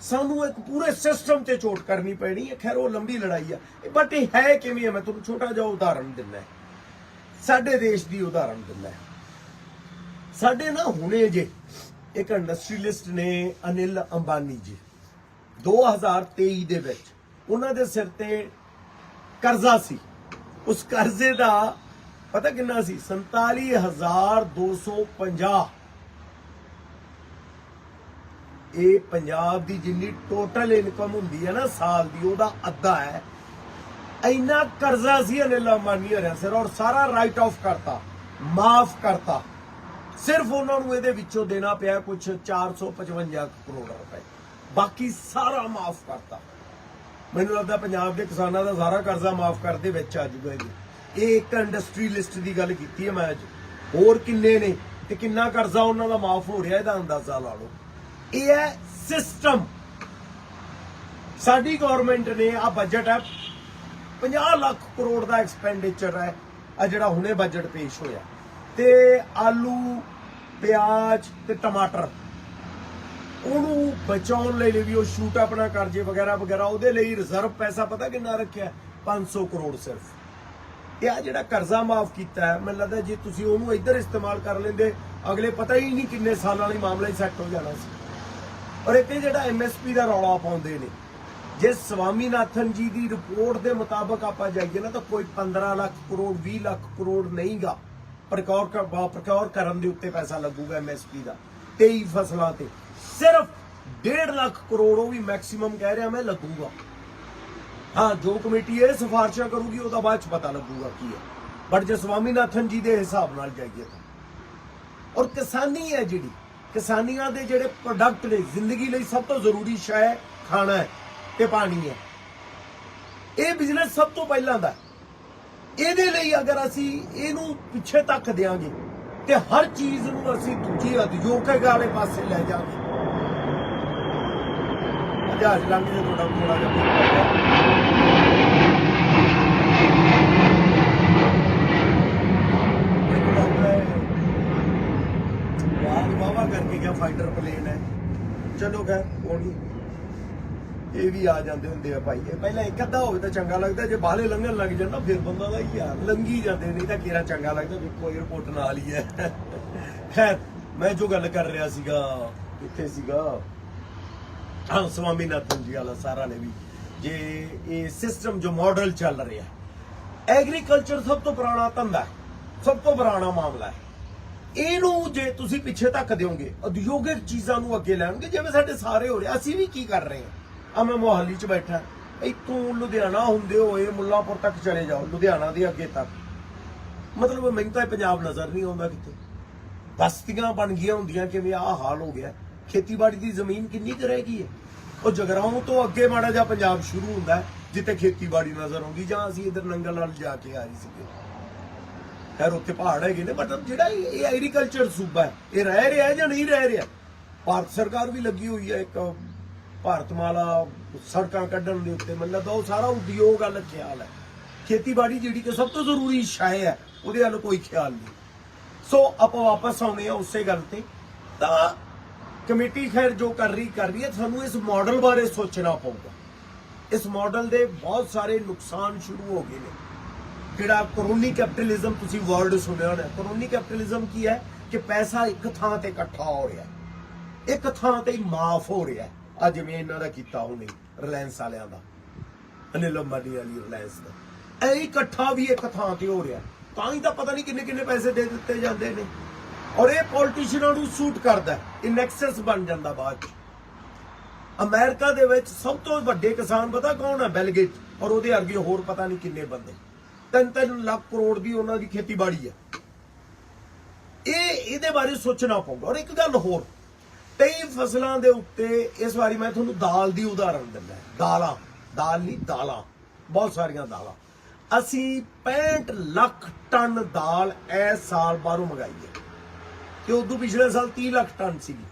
Speaker 1: ਸਾਨੂੰ ਇੱਕ ਪੂਰੇ ਸਿਸਟਮ ਤੇ ਚੋਟ ਕਰਨੀ ਪੈਣੀ ਹੈ। ਖੈਰ, ਉਹ ਲੰਬੀ ਲੜਾਈ ਆ। ਬਟ ਇਹ ਹੈ ਕਿਵੇਂ ਹੈ ਮੈਂ ਤੁਹਾਨੂੰ ਛੋਟਾ ਜਿਹਾ ਉਦਾਹਰਣ ਦਿੰਦਾ ਸਾਡੇ ਦੇਸ਼ ਦੀ ਉਦਾਹਰਣ ਦਿੰਦਾ ਸਾਡੇ ਨਾ ਹੁਣੇ ਜੇ ਇੱਕ ਇੰਡਸਟਰੀਲਿਸਟ ਨੇ ਅਨਿਲ ਅੰਬਾਨੀ ਜੀ 2023 ਦੇ ਵਿੱਚ, ਉਹਨਾਂ ਦੇ ਸਿਰ ਤੇ ਕਰਜ਼ਾ ਸੀ। ਉਸ ਕਰਜ਼ੇ ਦਾ ਪਤਾ ਕਿੰਨਾ ਸੀ? 47250 ਇਹ ਪੰਜਾਬ ਦੀ ਜਿੰਨੀ ਟੋਟਲ ਇਨਕਮ ਹੁੰਦੀ ਹੈ ਨਾ, ਸਾਲ ਦੀ, ਉਹਦਾ ਅੱਧਾ ਹੈ। ਇੰਨਾ ਕਰਜ਼ਾ ਸੀ ਅਨਿਲ ਅੰਬਾਨੀ ਹਰਿਆ ਸਿਰ ਔਰ ਸਾਰਾ ਰਾਈਟ ਆਫ ਕਰਤਾ, ਮਾਫ ਕਰਤਾ। ਸਿਰਫ ਉਹਨਾਂ ਨੂੰ ਇਹਦੇ ਵਿੱਚੋਂ ਦੇਣਾ ਪਿਆ ਕੁਝ 455 ਕਰੋੜ ਰੁਪਏ। ਬਾਕੀ ਸਾਰਾ ਮਾਫ ਕਰਤਾ। ਮੈਨੂੰ ਲੱਗਦਾ ਪੰਜਾਬ ਦੇ ਕਿਸਾਨਾਂ ਦਾ ਸਾਰਾ ਕਰਜ਼ਾ ਮਾਫ ਕਰਦੇ ਵਿੱਚ ਆ ਜੂਗਾ ਇਹ ਇਹ ਇੱਕ ਇੰਡਸਟਰੀਲਿਸਟ ਦੀ ਗੱਲ ਕੀਤੀ ਹੈ ਮੈਂ ਅੱਜ। ਹੋਰ ਕਿੰਨੇ ਨੇ ਤੇ ਕਿੰਨਾ ਕਰਜ਼ਾ ਉਹਨਾਂ ਦਾ ਮਾਫ ਹੋ ਰਿਹਾ ਇਹਦਾ ਅੰਦਾਜ਼ਾ ਲਾ ਲਓ। ਇਹ ਹੈ ਸਿਸਟਮ ਸਾਡੀ ਗਵਰਨਮੈਂਟ ਨੇ ਆ ਬਜਟ ਹੈ 50 ਲੱਖ ਕਰੋੜ ਦਾ ਐਕਸਪੈਂਡੀਚਰ ਹੈ ਆ ਜਿਹੜਾ ਹੁਣੇ ਬਜਟ ਪੇਸ਼ ਹੋਇਆ। ਤੇ ਆਲੂ, ਪਿਆਜ਼ ਤੇ ਟਮਾਟਰ, ਉਹਨੂੰ ਬਚਾਉਣ ਲਈ ਵੀ ਉਹ ਸ਼ੂਟ ਆਪਣਾ ਕਰਜੇ ਵਗੈਰਾ ਵਗੈਰਾ ਉਹਦੇ ਲਈ ਰਿਜ਼ਰਵ ਪੈਸਾ ਪਤਾ ਕਿੰਨਾ ਰੱਖਿਆ? 500 ਕਰੋੜ ਸਿਰਫ। ਇਹ ਆ ਜਿਹੜਾ ਕਰਜ਼ਾ ਮਾਫ ਕੀਤਾ ਹੈ, ਮੈਨੂੰ ਲੱਗਦਾ ਜੇ ਤੁਸੀਂ ਉਹਨੂੰ ਇੱਧਰ ਇਸਤੇਮਾਲ ਕਰ ਲੈਂਦੇ, ਅਗਲੇ ਪਤਾ ਹੀ ਨਹੀਂ ਕਿੰਨੇ ਸਾਲਾਂ ਲਈ ਮਾਮਲਾ ਹੀ ਸੈੱਟ ਹੋ ਜਾਣਾ ਸੀ। ਔਰ ਇੱਥੇ ਜਿਹੜਾ ਐਮਐਸਪੀ ਦਾ ਰੌਲਾ ਪਾਉਂਦੇ ਨੇ, ਜੇ ਸਵਾਮੀਨਾਥਨ ਜੀ ਦੀ ਰਿਪੋਰਟ ਦੇ ਮੁਤਾਬਕ ਆਪਾਂ ਜਾਈਏ ਨਾ, ਤਾਂ ਕੋਈ 15 ਲੱਖ ਕਰੋੜ 20 ਲੱਖ ਕਰੋੜ ਨਹੀਂਗਾ। ਪ੍ਰਕੌਰ ਕਰ ਪ੍ਰਕੌਰ ਕਰਨ ਦੇ ਉੱਤੇ ਪੈਸਾ ਲੱਗੂਗਾ ਐਮਐਸਪੀ ਦਾ 23 ਫਸਲਾਂ ਤੇ। ਸਿਰਫ 1.5 ਲੱਖ ਕਰੋੜ ਉਹ ਵੀ ਮੈਕਸਿਮਮ ਕਹਿ ਰਿਹਾ ਮੈਂ ਲੱਗੂਗਾ। ਹਾਂ ਜੋ ਕਮੇਟੀ ਇਹ ਸਿਫਾਰਸ਼ਾਂ ਕਰੂਗੀ, ਉਹਦਾ ਬਾਅਦ ਚ ਪਤਾ ਲੱਗੂਗਾ ਕੀ ਹੈ। ਬਟ ਜੇ ਸਵਾਮੀਨਾਥਨ ਜੀ ਦੇ ਹਿਸਾਬ ਨਾਲ ਜਾਈਏ ਤਾਂ। ਔਰ ਕਿਸਾਨੀ ਹੈ ਜਿਹੜੀ, ਕਿਸਾਨੀਆਂ ਦੇ ਜਿਹੜੇ ਪ੍ਰੋਡਕਟ ਨੇ, ਜ਼ਿੰਦਗੀ ਲਈ ਸਭ ਤੋਂ ਜ਼ਰੂਰੀ ਸ਼ੈ ਖਾਣਾ ਹੈ ਤੇ ਪਾਣੀ ਹੈ। ਇਹ ਬਿਜ਼ਨਸ ਸਭ ਤੋਂ ਪਹਿਲਾਂ ਦਾ ਇਹਦੇ ਲਈ ਅਗਰ ਅਸੀਂ ਇਹਨੂੰ ਪਿੱਛੇ ਤੱਕ ਦਿਆਂਗੇ ਤੇ ਹਰ ਚੀਜ਼ ਨੂੰ ਅਸੀਂ ਦੂਜੀ ਉਦਯੋਗਿਕ ਵਾਲੇ ਪਾਸੇ ਲੈ ਜਾਵਾਂਗੇ। ਜਹਾਜ਼ ਲੰਘ ਜੇ ਤੁਹਾਡਾ ਥੋੜਾ ਜਿਹਾ ਵਾਹ ਵਾਵਾ ਕਰਕੇ ਗਿਆ ਫਾਈਟਰ ਪਲੇਨ ਹੈ। ਚਲੋ ਖੈਰ ਹੋਣੀ ਇਹ ਵੀ ਆ ਜਾਂਦੇ ਹੁੰਦੇ ਆ ਭਾਈ। ਇਹ ਪਹਿਲਾਂ ਇੱਕ ਅੱਧਾ ਹੋਵੇ ਤਾਂ ਚੰਗਾ ਲੱਗਦਾ, ਜੇ ਬਾਹਲੇ ਲੰਘਣ ਲੱਗ ਜਾਂਦਾ ਫਿਰ ਬੰਦਾ ਦਾ ਯਾਰ ਲੰਗੀ ਜਾਂਦੇ ਨਹੀਂ ਤਾਂ ਕਿਹੜਾ ਚੰਗਾ ਲੱਗਦਾ, ਵੀ ਕੋਈ ਨਾਲ ਹੀ ਹੈ। ਖੈਰ, ਮੈਂ ਜੋ ਗੱਲ ਕਰ ਰਿਹਾ ਸੀਗਾ, ਕਿੱਥੇ ਸੀਗਾ? ਸਵਾਮੀਨਾਥਨ ਜੀ ਵਾਲਾ ਸਾਰਾ ਨੇ ਵੀ। ਜੇ ਇਹ ਸਿਸਟਮ ਜੋ ਮਾਡਲ ਚੱਲ ਰਿਹਾ ਐਗਰੀਕਲਚਰ ਸਭ ਤੋਂ ਪੁਰਾਣਾ ਧੰਦਾ ਹੈ। ਸਭ ਤੋਂ ਪੁਰਾਣਾ ਮਾਮਲਾ ਹੈ। ਇਹਨੂੰ ਜੇ ਤੁਸੀਂ ਪਿੱਛੇ ਧੱਕ ਦਿਓਗੇ, ਉਦਯੋਗਿਕ ਚੀਜ਼ਾਂ ਨੂੰ ਅੱਗੇ ਲੈਣਗੇ, ਜਿਵੇਂ ਸਾਡੇ ਸਾਰੇ ਹੋ ਰਿਹਾ, ਅਸੀਂ ਵੀ ਕੀ ਕਰ ਰਹੇ ਹਾਂ? ਆ ਮੈਂ ਮੋਹਾਲੀ 'ਚ ਬੈਠਾ। ਇੱਥੋਂ ਲੁਧਿਆਣਾ ਹੁੰਦੇ ਹੋਏ ਮੁੱਲਾਪੁਰ ਤੱਕ ਚਲੇ ਜਾਓ, ਲੁਧਿਆਣਾ ਦੇ ਅੱਗੇ ਤੱਕ। ਮਤਲਬ ਮੈਨੂੰ ਤਾਂ ਇਹ ਪੰਜਾਬ ਨਜ਼ਰ ਨਹੀਂ ਆਉਂਦਾ ਕਿਤੇ। ਬਸਤੀਆਂ ਬਣ ਗਈਆਂ ਹੁੰਦੀਆਂ, ਕਿਵੇਂ ਆਹ ਹਾਲ ਹੋ ਗਿਆ? ਖੇਤੀਬਾੜੀ ਦੀ ਜ਼ਮੀਨ ਕਿੰਨੀ ਕੁ ਰਹਿ ਗਈ ਹੈ? ਉਹ ਜਗਰਾਉਂ ਤੋਂ ਅੱਗੇ ਮਾੜਾ ਜਿਹਾ ਪੰਜਾਬ ਸ਼ੁਰੂ ਹੁੰਦਾ ਜਿੱਥੇ ਖੇਤੀਬਾੜੀ ਨਜ਼ਰ ਆਉਂਦੀ, ਜਾਂ ਅਸੀਂ ਇਧਰ ਨੰਗਲ ਨਾਲ ਜਾ ਕੇ ਆ ਸੀਗੇ। ਖੈਰ, ਉੱਥੇ ਪਹਾੜ ਹੈਗੇ ਨੇ, ਮਤਲਬ ਜਿਹੜਾ ਇਹ ਐਗਰੀਕਲਚਰ ਸੂਬਾ ਹੈ, ਇਹ ਰਹਿ ਰਿਹਾ ਜਾਂ ਨਹੀਂ ਰਹਿ ਰਿਹਾ? ਭਾਰਤ ਸਰਕਾਰ ਵੀ ਲੱਗੀ ਹੋਈ ਹੈ ਇੱਕ ਭਾਰਤਮਾਲਾ ਸੜਕਾਂ ਕੱਢਣ ਦੇ ਉੱਤੇ ਮੈਨੂੰ ਲੱਗਦਾ ਉਹ ਸਾਰਾ ਉਦਯੋਗ ਵਾਲਾ ਖਿਆਲ ਹੈ। ਖੇਤੀਬਾੜੀ ਜਿਹੜੀ ਕਿ ਸਭ ਤੋਂ ਜ਼ਰੂਰੀ ਸ਼ਾਇ ਹੈ, ਉਹਦੇ ਵੱਲ ਕੋਈ ਖਿਆਲ ਨਹੀਂ। ਸੋ ਆਪਾਂ ਵਾਪਸ ਆਉਨੇ ਆ ਉਸੇ ਗੱਲ ਤੇ। ਤਾਂ ਕਮੇਟੀ ਖੈਰ ਜੋ ਕਰ ਰਹੀ ਕਰ ਰਹੀ ਹੈ, ਸਾਨੂੰ ਇਸ ਮਾਡਲ ਬਾਰੇ ਸੋਚਣਾ ਪਊਗਾ। ਇਸ ਮਾਡਲ ਦੇ ਬਹੁਤ ਸਾਰੇ ਨੁਕਸਾਨ ਸ਼ੁਰੂ ਹੋ ਗਏ ਨੇ। ਜਿਹੜਾ ਕਰੋਨੀ ਕੈਪੀਟਲਿਜ਼ਮ ਤੁਸੀਂ ਵਰਡ ਸੁਣਿਆ ਹੋਣਾ ਕਰੋਨੀ ਕੈਪੀਟਲਿਜ਼ਮ ਕੀ ਹੈ? ਕਿ ਪੈਸਾ ਇੱਕ ਥਾਂ ਤੇ ਇਕੱਠਾ ਹੋ ਰਿਹਾ ਇੱਕ ਥਾਂ ਤੇ ਹੀ ਮਾਫ ਹੋ ਰਿਹਾ ਆ ਜਿਵੇਂ ਇਹਨਾਂ ਦਾ ਕੀਤਾ ਹੁਣੇ ਰਿਲਾਇੰਸ ਵਾਲਿਆਂ ਦਾ, ਅਨਿਲ ਅੰਬਾਨੀ ਵਾਲੀ ਰਿਲਾਇੰਸ ਦਾ। ਇਹ ਇਕੱਠਾ ਵੀ ਇੱਕ ਥਾਂ ਤੇ ਹੋ ਰਿਹਾ। ਤਾਂ ਹੀ ਤਾਂ ਪਤਾ ਨਹੀਂ ਕਿੰਨੇ ਕਿੰਨੇ ਪੈਸੇ ਦੇ ਦਿੱਤੇ ਜਾਂਦੇ ਨੇ। ਔਰ ਇਹ ਪੋਲਿਟਿਸ਼ੀਅਨਾਂ ਨੂੰ ਸੂਟ ਕਰਦਾ ਇਹ ਨੈਕਸਸ ਬਣ ਜਾਂਦਾ ਬਾਅਦ ਚ। ਅਮਰੀਕਾ ਦੇ ਵਿੱਚ ਸਭ ਤੋਂ ਵੱਡੇ ਕਿਸਾਨ ਪਤਾ ਕੌਣ ਹੈ? ਬਿਲ ਔਰ ਉਹਦੇ ਅੱਗੇ ਹੋਰ ਪਤਾ ਨਹੀਂ ਕਿੰਨੇ ਬੰਦੇ। ਤਿੰਨ ਤਿੰਨ ਲੱਖ ਕਰੋੜ ਦੀ ਉਹਨਾਂ ਦੀ ਖੇਤੀਬਾੜੀ ਹੈ। ਇਹ ਇਹਦੇ ਬਾਰੇ ਸੋਚਣਾ ਪਊਗਾ। ਔਰ ਇੱਕ ਗੱਲ ਹੋਰ। ਕਈ ਫਸਲਾਂ ਦੇ ਉੱਤੇ ਇਸ ਵਾਰੀ ਮੈਂ ਤੁਹਾਨੂੰ ਦਾਲ ਦੀ ਉਦਾਹਰਨ ਦਿੰਦਾ ਦਾਲਾਂ। ਦਾਲ ਨਹੀਂ, ਦਾਲਾਂ। ਬਹੁਤ ਸਾਰੀਆਂ ਦਾਲਾਂ। ਅਸੀਂ 65 ਲੱਖ ਟਨ ਦਾਲ ਇਸ ਸਾਲ ਬਾਹਰੋਂ ਮੰਗਾਈ ਹੈ। ਤੇ ਉਦੋਂ ਪਿਛਲੇ ਸਾਲ 30 ਲੱਖ ਟਨ ਸੀਗੀ।